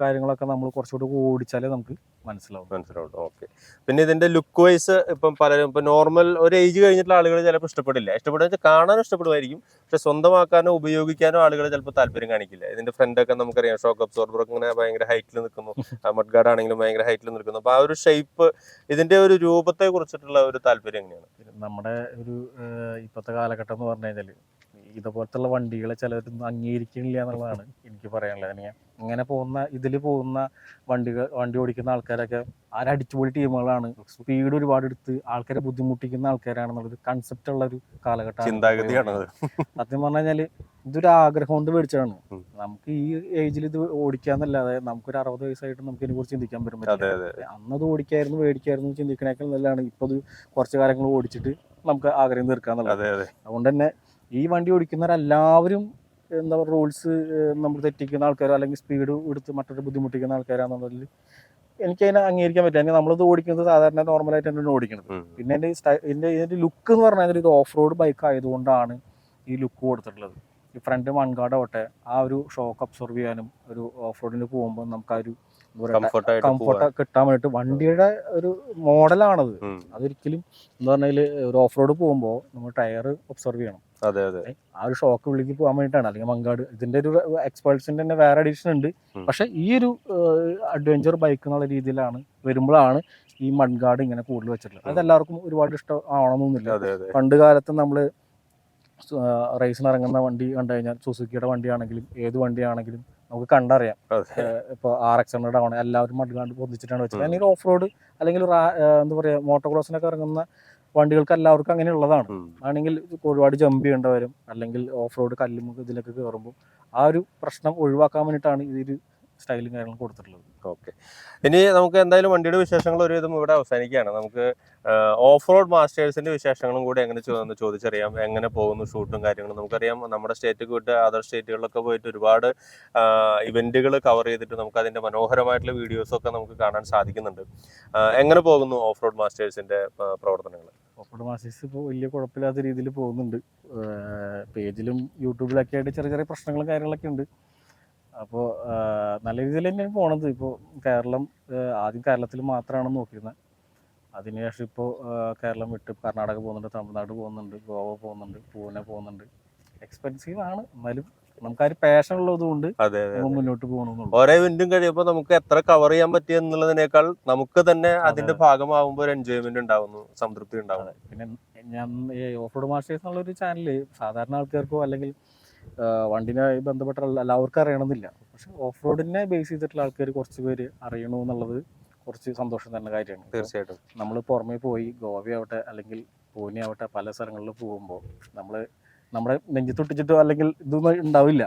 കാര്യങ്ങളൊക്കെ നമ്മൾ കുറച്ചുകൂടി ഓടിച്ചാലേ നമുക്ക് മനസ്സിലാവും. മനസ്സിലാവും. ഓക്കെ. പിന്നെ ഇതിന്റെ ലുക്ക് വൈസ് ഇപ്പം പലരും ഇപ്പൊ നോർമൽ ഒരു ഏജ് കഴിഞ്ഞിട്ടുള്ള ആളുകൾ ചിലപ്പോൾ ഇഷ്ടപ്പെടില്ല. ഇഷ്ടപ്പെടുന്ന കാണാനും ഇഷ്ടപ്പെടുമായിരിക്കും. പക്ഷെ സ്വന്തമാക്കാനോ ഉപയോഗിക്കാനോ ആളുകൾ ചിലപ്പോൾ താല്പര്യം കാണിക്കില്ല. ഇതിന്റെ ഫ്രണ്ട് ഒക്കെ നമുക്കറിയാം ഷോക്ക് അബ്സോർബർ ഇങ്ങനെ ഭയങ്കര ഹൈറ്റിൽ നിൽക്കുന്നു മഡ് ഗാർഡ് ആണെങ്കിലും ഭയങ്കര ഹൈറ്റിൽ നിൽക്കുന്നു. അപ്പൊ ആ ഒരു ഷേപ്പ് ഇതിന്റെ ഒരു രൂപത്തെ കുറിച്ചിട്ടുള്ള ഒരു താല്പര്യം എങ്ങനെയാണ്? നമ്മുടെ ഒരു ഇപ്പോഴത്തെ കാലഘട്ടം എന്ന് പറഞ്ഞു കഴിഞ്ഞാൽ ഇതുപോലത്തുള്ള വണ്ടികളെ ചിലരൊന്നും അംഗീകരിക്കുന്നില്ല എന്നുള്ളതാണ് എനിക്ക് പറയാനുള്ളത്. അല്ലെങ്കിൽ ഇങ്ങനെ പോകുന്ന ഇതിൽ പോകുന്ന വണ്ടികൾ വണ്ടി ഓടിക്കുന്ന ആൾക്കാരൊക്കെ ആരടിച്ചുപൊളി ടീമുകളാണ്. സ്പീഡ് ഒരുപാട് എടുത്ത് ആൾക്കാരെ ബുദ്ധിമുട്ടിക്കുന്ന ആൾക്കാരാണെന്നുള്ളൊരു കൺസെപ്റ്റ് ഉള്ള ഒരു കാലഘട്ടമാണ് ചിന്താഗതിയാണ് സത്യം പറഞ്ഞു കഴിഞ്ഞാൽ ഇതൊരു ആഗ്രഹം കൊണ്ട് മേടിച്ചതാണ്. നമുക്ക് ഈ ഏജിൽ ഇത് ഓടിക്കാന്നല്ലാതെ നമുക്കൊരു അറുപത് വയസ്സായിട്ട് നമുക്ക് ഇതിനെ കുറിച്ച് ചിന്തിക്കാൻ പറ്റും. അന്നത് ഓടിക്കായിരുന്നു മേടിക്കായിരുന്നു ചിന്തിക്കണേക്കാൾ നല്ലതാണ്. ഇപ്പൊ അത് കുറച്ച് കാര്യങ്ങൾ ഓടിച്ചിട്ട് നമുക്ക് ആഗ്രഹം തീർക്കാന്നുള്ളത്. അതെ അതെ. അതുകൊണ്ട് തന്നെ ഈ വണ്ടി ഓടിക്കുന്നവരെല്ലാവരും എന്താ പറയുക റൂൾസ് നമ്മൾ തെറ്റിക്കുന്ന ആൾക്കാരോ അല്ലെങ്കിൽ സ്പീഡ് എടുത്ത് മറ്റൊരു ബുദ്ധിമുട്ടിക്കുന്ന ആൾക്കാരാണെന്നുള്ളതിൽ എനിക്ക് അതിനെ അംഗീകരിക്കാൻ പറ്റില്ല. അല്ലെങ്കിൽ നമ്മളിത് ഓടിക്കുന്നത് സാധാരണ നോർമലായിട്ട് തന്നെയാണ് ഓടിക്കുന്നത്. പിന്നെ എന്റെ സ്റ്റൈ- ഇതിന്റെ ലുക്ക് എന്ന് പറഞ്ഞാൽ ഇത് ഓഫ് റോഡ് ബൈക്ക് ആയതുകൊണ്ടാണ് ഈ ലുക്ക് കൊടുത്തിട്ടുള്ളത്. ഈ ഫ്രണ്ട് മൺകാട് ആവട്ടെ ആ ഒരു ഷോക്ക് അബ്സോർവ് ചെയ്യാനും ഒരു ഓഫ് റോഡിന് പോകുമ്പോൾ നമുക്ക് ആ ഒരു കംഫർട്ട് കിട്ടാൻ വേണ്ടി വണ്ടിയുടെ ഒരു മോഡലാണത്. അതൊരിക്കലും എന്ന് പറഞ്ഞാൽ ഒരു ഓഫ് റോഡ് പോകുമ്പോൾ നമ്മൾ ടയർ ഒബ്സർവ് ചെയ്യണം. അതെ അതെ. ആ ഒരു ഷോക്ക് വിളിക്ക് പോകാൻ വേണ്ടിട്ടാണ് അല്ലെങ്കിൽ മങ്കാട് ഇതിന്റെ ഒരു എക്സ്പേർട്സിന്റെ തന്നെ വേറെ അഡീഷൻ ഉണ്ട്. പക്ഷെ ഈ ഒരു അഡ്വഞ്ചർ ബൈക്ക് എന്നുള്ള രീതിയിലാണ് വരുമ്പോഴാണ് ഈ മൺകാട് ഇങ്ങനെ കൂടുതൽ വെച്ചിട്ടുള്ളത്. അത് എല്ലാവർക്കും ഒരുപാട് ഇഷ്ടം ആവണമെന്നില്ല പണ്ട് കാലത്ത് നമ്മൾ റേസിന് ഇറങ്ങുന്ന വണ്ടി കണ്ടു കഴിഞ്ഞാൽ സുസുക്കിയുടെ വണ്ടിയാണെങ്കിലും ഏത് വണ്ടിയാണെങ്കിലും നമുക്ക് കണ്ടറിയാം. ഇപ്പൊ ഇപ്പോൾ ആർ എക്സ് ഹൺഡ്രഡ് ഡൗൺ എല്ലാവരും മഡ്ഗാണ്ട് പൊന്തിച്ചിട്ടാണ് വെച്ചത്. അല്ലെങ്കിൽ ഓഫ് റോഡ് അല്ലെങ്കിൽ എന്താ പറയുക മോട്ടോർ ക്രോസിനൊക്കെ ഇറങ്ങുന്ന വണ്ടികൾക്ക് എല്ലാവർക്കും അങ്ങനെയുള്ളതാണ് ഉം. ആണെങ്കിൽ ഒരുപാട് ജമ്പ് ചെയ്യേണ്ടി വരും. അല്ലെങ്കിൽ ഓഫ് റോഡ് കല്ലുമുക്ക് ഇതിലൊക്കെ കയറുമ്പോൾ ആ ഒരു പ്രശ്നം ഒഴിവാക്കാൻ വേണ്ടിയിട്ടാണ് ഇതൊരു സ്റ്റൈലും കാര്യങ്ങളും കൊടുത്തിട്ടുള്ളത്. ഓക്കെ. ഇനി നമുക്ക് എന്തായാലും വണ്ടിയുടെ വിശേഷങ്ങൾ ഒരു വിധം ഇവിടെ അവസാനിക്കുകയാണ്. നമുക്ക് ഓഫ് റോഡ് മാസ്റ്റേഴ്സിന്റെ വിശേഷങ്ങളും കൂടി എങ്ങനെ ചോദിച്ചു ഒന്ന് ചോദിച്ചറിയാം. എങ്ങനെ പോകുന്നു ഷൂട്ടും കാര്യങ്ങളും നമുക്കറിയാം. നമ്മുടെ സ്റ്റേറ്റ് വിട്ട് അതർ സ്റ്റേറ്റുകളിലൊക്കെ പോയിട്ട് ഒരുപാട് ഇവന്റുകൾ കവർ ചെയ്തിട്ട് നമുക്ക് അതിന്റെ മനോഹരമായിട്ടുള്ള വീഡിയോസ് ഒക്കെ നമുക്ക് കാണാൻ സാധിക്കുന്നുണ്ട്. എങ്ങനെ പോകുന്നു ഓഫ് റോഡ് മാസ്റ്റേഴ്സിന്റെ പ്രവർത്തനങ്ങൾ ഓഫ് റോഡ് മാസ്റ്റേഴ്സ് ഇപ്പോൾ വലിയ കുഴപ്പമില്ലാത്ത രീതിയിൽ പോകുന്നുണ്ട്. പേജിലും യൂട്യൂബിലൊക്കെ ആയിട്ട് ചെറിയ ചെറിയ പ്രശ്നങ്ങളും കാര്യങ്ങളൊക്കെ ഉണ്ട്. അപ്പോൾ നല്ല രീതിയിൽ തന്നെയാണ് പോണത്. ഇപ്പോൾ കേരളം ആദ്യം കേരളത്തിൽ മാത്രമാണ് നോക്കിയിരുന്നത് അതിനുശേഷം ഇപ്പോൾ കേരളം വിട്ട് കർണാടക പോകുന്നുണ്ട് തമിഴ്നാട് പോകുന്നുണ്ട് ഗോവ പോകുന്നുണ്ട് പൂനെ പോകുന്നുണ്ട്. എക്സ്പെൻസീവ് ആണ്. എന്നാലും നമുക്ക് ആ ഒരു പാഷൻ ഉള്ളതുകൊണ്ട് മുന്നോട്ട് പോകണമെന്നുള്ളൂ ഓരോ ഇവന്റും കഴിയുമ്പോൾ നമുക്ക് എത്ര കവർ ചെയ്യാൻ പറ്റിയെന്നുള്ളതിനേക്കാൾ നമുക്ക് തന്നെ അതിന്റെ ഭാഗമാകുമ്പോൾ ഒരു എൻജോയ്മെന്റ് ഉണ്ടാവുന്നു സംതൃപ്തി ഉണ്ടാവുന്നു. പിന്നെ ഞാൻ ഈ ഓഫ് റോഡ് മാസ്റ്റേഴ്സ് എന്നുള്ളൊരു ചാനൽ സാധാരണ ആൾക്കാർക്കോ അല്ലെങ്കിൽ വണ്ടിയുമായി ബന്ധപ്പെട്ട എല്ലാവർക്കും അറിയണമെന്നില്ല. പക്ഷെ ഓഫ് റോഡിനെ ബേസ് ചെയ്തിട്ടുള്ള ആൾക്കാർ കുറച്ച് പേര് അറിയണു എന്നുള്ളത് കുറച്ച് സന്തോഷം തന്നെ കാര്യമാണ്. തീർച്ചയായിട്ടും. നമ്മൾ പുറമേ പോയി ഗോവയാവട്ടെ അല്ലെങ്കിൽ പൂനെ ആവട്ടെ പല സ്ഥലങ്ങളിൽ പോകുമ്പോൾ നമ്മൾ നമ്മുടെ നെഞ്ചത്തൊട്ടിച്ചിട്ടോ അല്ലെങ്കിൽ ഇതൊന്നും ഉണ്ടാവില്ല.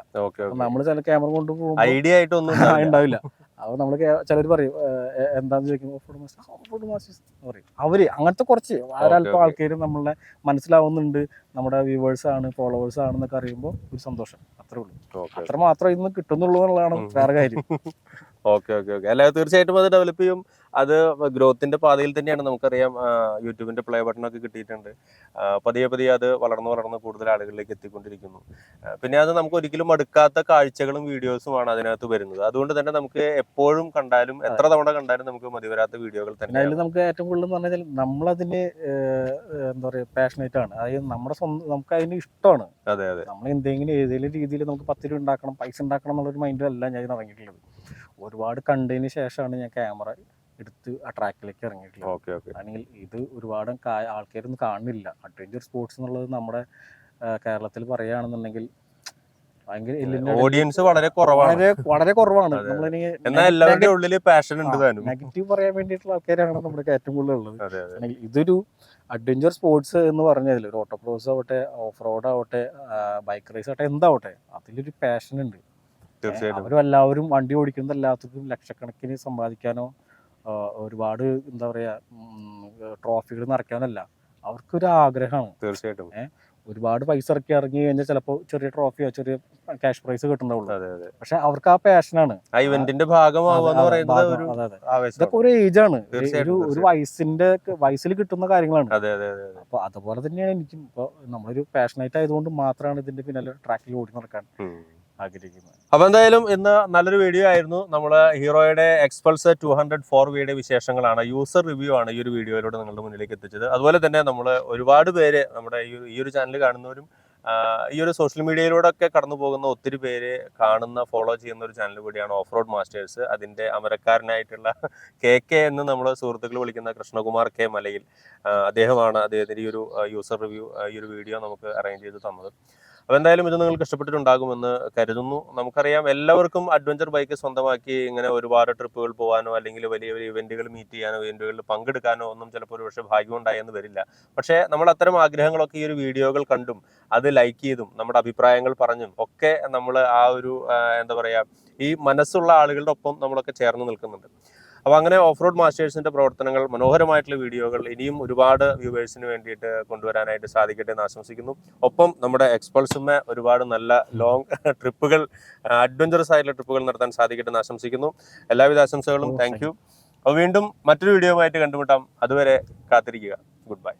നമ്മൾ ചില ക്യാമറ കൊണ്ട് ഐഡിയ ആയിട്ടൊന്നും ഉണ്ടാവില്ല. അപ്പോൾ നമ്മൾ ചിലർ പറയും "ഏഹ്, എ- എന്താന്ന് ചോദിക്കുമ്പോൾ off road master off road masters എന്ന് പറയും. അവർ അങ്ങനത്തെ കുറച്ച് ഒരല്പം. ആൾക്കാർ നമ്മളെ മനസ്സിലാവുന്നുണ്ട്. നമ്മുടെ വ്യൂവേഴ്സ് ആണ് ഫോളോവേഴ്സ് ആണെന്നൊക്കെ അറിയുമ്പോൾ ഒരു സന്തോഷം. അത്രേ ഉള്ളൂ. അത്ര മാത്രം ഇന്ന് കിട്ടുന്നുള്ളൂ എന്നുള്ളതാണ് വേറെ കാര്യം. <laughs> Okay okay okay. അല്ല തീർച്ചയായിട്ടും അത് ഡെവലപ്പ് ചെയ്യും. അത് ഗ്രോത്തിന്റെ പാതയിൽ തന്നെയാണ് നമുക്കറിയാം യൂട്യൂബിന്റെ പ്ലേ ബട്ടൺ ഒക്കെ കിട്ടിയിട്ടുണ്ട്. പതിയെ പതിയെ അത് വളർന്നു വളർന്ന് കൂടുതൽ ആളുകളിലേക്ക് എത്തിക്കൊണ്ടിരിക്കുന്നു. പിന്നെ അത് നമുക്ക് ഒരിക്കലും മടുക്കാത്ത കാഴ്ചകളും വീഡിയോസുമാണ് അതിനകത്ത് വരുന്നത്. അതുകൊണ്ട് തന്നെ നമുക്ക് എപ്പോഴും കണ്ടാലും എത്ര തവണ കണ്ടാലും നമുക്ക് മതിവരാത്ത വീഡിയോകൾ അതിൽ തന്നെ നമുക്ക് ഏറ്റവും കൂടുതൽ എന്ന് പറഞ്ഞാൽ നമ്മളതിന് എന്താ പറയുക പാഷനേറ്റ് ആണ്. അതായത് നമ്മുടെ സ്വന്തം നമുക്ക് അതിന് ഇഷ്ടമാണ്. അതെ അതെ. നമ്മൾ എന്തെങ്കിലും ഏതെങ്കിലും രീതിയിൽ നമുക്ക് പത്ത് രൂപ ഉണ്ടാക്കണം പൈസ ഉണ്ടാക്കണം എന്നുള്ളൊരു മൈൻഡിലല്ല ഞാൻ ഇതിന് ഇറങ്ങിയിട്ടുള്ളത് ഒരുപാട് കണ്ടതിന് ശേഷമാണ് ഞാൻ ക്യാമറ എടുത്ത് ആ ട്രാക്കിലേക്ക് ഇറങ്ങിയിട്ടുള്ളത്. Okay okay. ആണെങ്കിൽ ഇത് ഒരുപാട് ആൾക്കാരൊന്നും കാണുന്നില്ല. അഡ്വഞ്ചർ സ്പോർട്സ് എന്നുള്ളത് നമ്മുടെ കേരളത്തിൽ പറയുകയാണെന്നുണ്ടെങ്കിൽ ഓഡിയൻസ് വളരെ കുറവാണ്. വളരെ വളരെ കുറവാണ്. എന്നാൽ എല്ലാവരുടെ ഉള്ളിൽ പാഷൻ ഉണ്ട് താനും. നെഗറ്റീവ് പറയാൻ വേണ്ടിയിട്ടുള്ള ആൾക്കാരാണ് നമ്മുടെ ഏറ്റവും കൂടുതൽ ഉള്ളത്. ഇതൊരു അഡ്വഞ്ചർ സ്പോർട്സ് എന്ന് പറഞ്ഞതിൽ ഒരു ഓട്ടോക്രോസ് ആവട്ടെ ഓഫ് റോഡ് ആവട്ടെ ബൈക്ക് റേസ് ആവട്ടെ എന്താവട്ടെ അതിലൊരു പാഷൻ ഉണ്ട്. തീർച്ചയായിട്ടും. അവരും എല്ലാവരും വണ്ടി ഓടിക്കുന്നത് എല്ലാവർക്കും ലക്ഷക്കണക്കിന് സമ്പാദിക്കാനോ ഒരുപാട് എന്താ പറയാ ട്രോഫികൾ നിറയ്ക്കാനല്ല. അവർക്കൊരു ആഗ്രഹമാണ് തീർച്ചയായിട്ടും ഒരുപാട് പൈസ ഇറക്കി ഇറങ്ങി കഴിഞ്ഞാൽ ചിലപ്പോൾ ചെറിയ ട്രോഫിയോ ചെറിയ ക്യാഷ് പ്രൈസ് കിട്ടുന്നുള്ളൂ അതെ അതെ. പക്ഷെ അവർക്ക് ആ പാഷനാണ്. ഇവന്റിന്റെ ഇതൊക്കെ ഒരു ഏജ് ആണ് ഒരു- ഒരു വയസ്സിന്റെ വയസ്സിൽ കിട്ടുന്ന കാര്യങ്ങളാണ്. അപ്പൊ അതുപോലെ തന്നെയാണ് എനിക്കും ഇപ്പൊ നമ്മളൊരു പാഷനേറ്റ് ആയതുകൊണ്ട് മാത്രമാണ് ഇതിന്റെ പിന്നാലെ ട്രാക്കിൽ ഓടി നടക്കാൻ. ആഗ്രഹിക്കുന്നത്. അപ്പൊ എന്തായാലും ഇന്ന് നല്ലൊരു വീഡിയോ ആയിരുന്നു. നമ്മൾ ഹീറോയുടെ എക്സ്പൾസ് ടു ഹൺഡ്രഡ് ഫോർ വിയുടെ വിശേഷങ്ങളാണ്. യൂസർ റിവ്യൂ ആണ് ഈ ഒരു വീഡിയോയിലൂടെ നിങ്ങളുടെ മുന്നിലേക്ക് എത്തിച്ചത്. അതുപോലെ തന്നെ നമ്മൾ ഒരുപാട് പേര് നമ്മുടെ ഈ ഈ ഒരു ചാനൽ കാണുന്നവരും ഈ ഒരു സോഷ്യൽ മീഡിയയിലൂടെ ഒക്കെ കടന്നു പോകുന്ന ഒത്തിരി പേര് കാണുന്ന ഫോളോ ചെയ്യുന്ന ഒരു ചാനൽ കൂടിയാണ് ഓഫ് റോഡ് മാസ്റ്റേഴ്സ് അതിന്റെ അമരക്കാരനായിട്ടുള്ള കെ കെ എന്ന് നമ്മൾ സുഹൃത്തുക്കൾ വിളിക്കുന്ന കൃഷ്ണകുമാർ കെ മലയിൽ അദ്ദേഹമാണ് അദ്ദേഹത്തിന്റെ ഈ ഒരു യൂസർ റിവ്യൂ ഈ ഒരു വീഡിയോ നമുക്ക് അറേഞ്ച് ചെയ്ത് തന്നത്. അപ്പോൾ എന്തായാലും ഇത് നിങ്ങൾക്ക് ഇഷ്ടപ്പെട്ടിട്ടുണ്ടാകുമെന്ന് കരുതുന്നു. നമുക്കറിയാം എല്ലാവർക്കും അഡ്വഞ്ചർ ബൈക്ക് സ്വന്തമാക്കി ഇങ്ങനെ ഒരുപാട് ട്രിപ്പുകൾ പോകാനോ അല്ലെങ്കിൽ വലിയ വലിയ ഇവന്റുകൾ മീറ്റ് ചെയ്യാനോ ഇവന്റുകളിൽ പങ്കെടുക്കാനോ ഒന്നും ചിലപ്പോൾ ഒരു പക്ഷേ ഭാഗ്യം ഉണ്ടായെന്ന് വരില്ല. പക്ഷേ നമ്മൾ അത്തരം ആഗ്രഹങ്ങളൊക്കെ ഈ ഒരു വീഡിയോകൾ കണ്ടും അത് ലൈക്ക് ചെയ്തും നമ്മുടെ അഭിപ്രായങ്ങൾ പറഞ്ഞും ഒക്കെ നമ്മൾ ആ ഒരു എന്താ പറയുക ഈ മനസ്സുള്ള ആളുകളുടെ ഒപ്പം നമ്മളൊക്കെ ചേർന്ന് നിൽക്കുന്നുണ്ട്. അപ്പോൾ അങ്ങനെ ഓഫ് റോഡ് മാസ്റ്റേഴ്സിന്റെ പ്രവർത്തനങ്ങൾ മനോഹരമായിട്ടുള്ള വീഡിയോകൾ ഇനിയും ഒരുപാട് വ്യൂവേഴ്സിന് വേണ്ടിയിട്ട് കൊണ്ടുവരാനായിട്ട് സാധിക്കട്ടെ എന്ന് ആശംസിക്കുന്നു. ഒപ്പം നമ്മുടെ എക്സ്പൾസുമെ ഒരുപാട് നല്ല ലോങ് <laughs> ട്രിപ്പുകൾ അഡ്വഞ്ചറസ് ആയിട്ടുള്ള ട്രിപ്പുകൾ നടത്താൻ സാധിക്കട്ടെ എന്ന് ആശംസിക്കുന്നു. എല്ലാവിധ ആശംസകളും. Thank you. അപ്പോൾ വീണ്ടും മറ്റൊരു വീഡിയോ ആയിട്ട് കണ്ടുമുട്ടാം. അതുവരെ കാത്തിരിക്കുക. Good bye.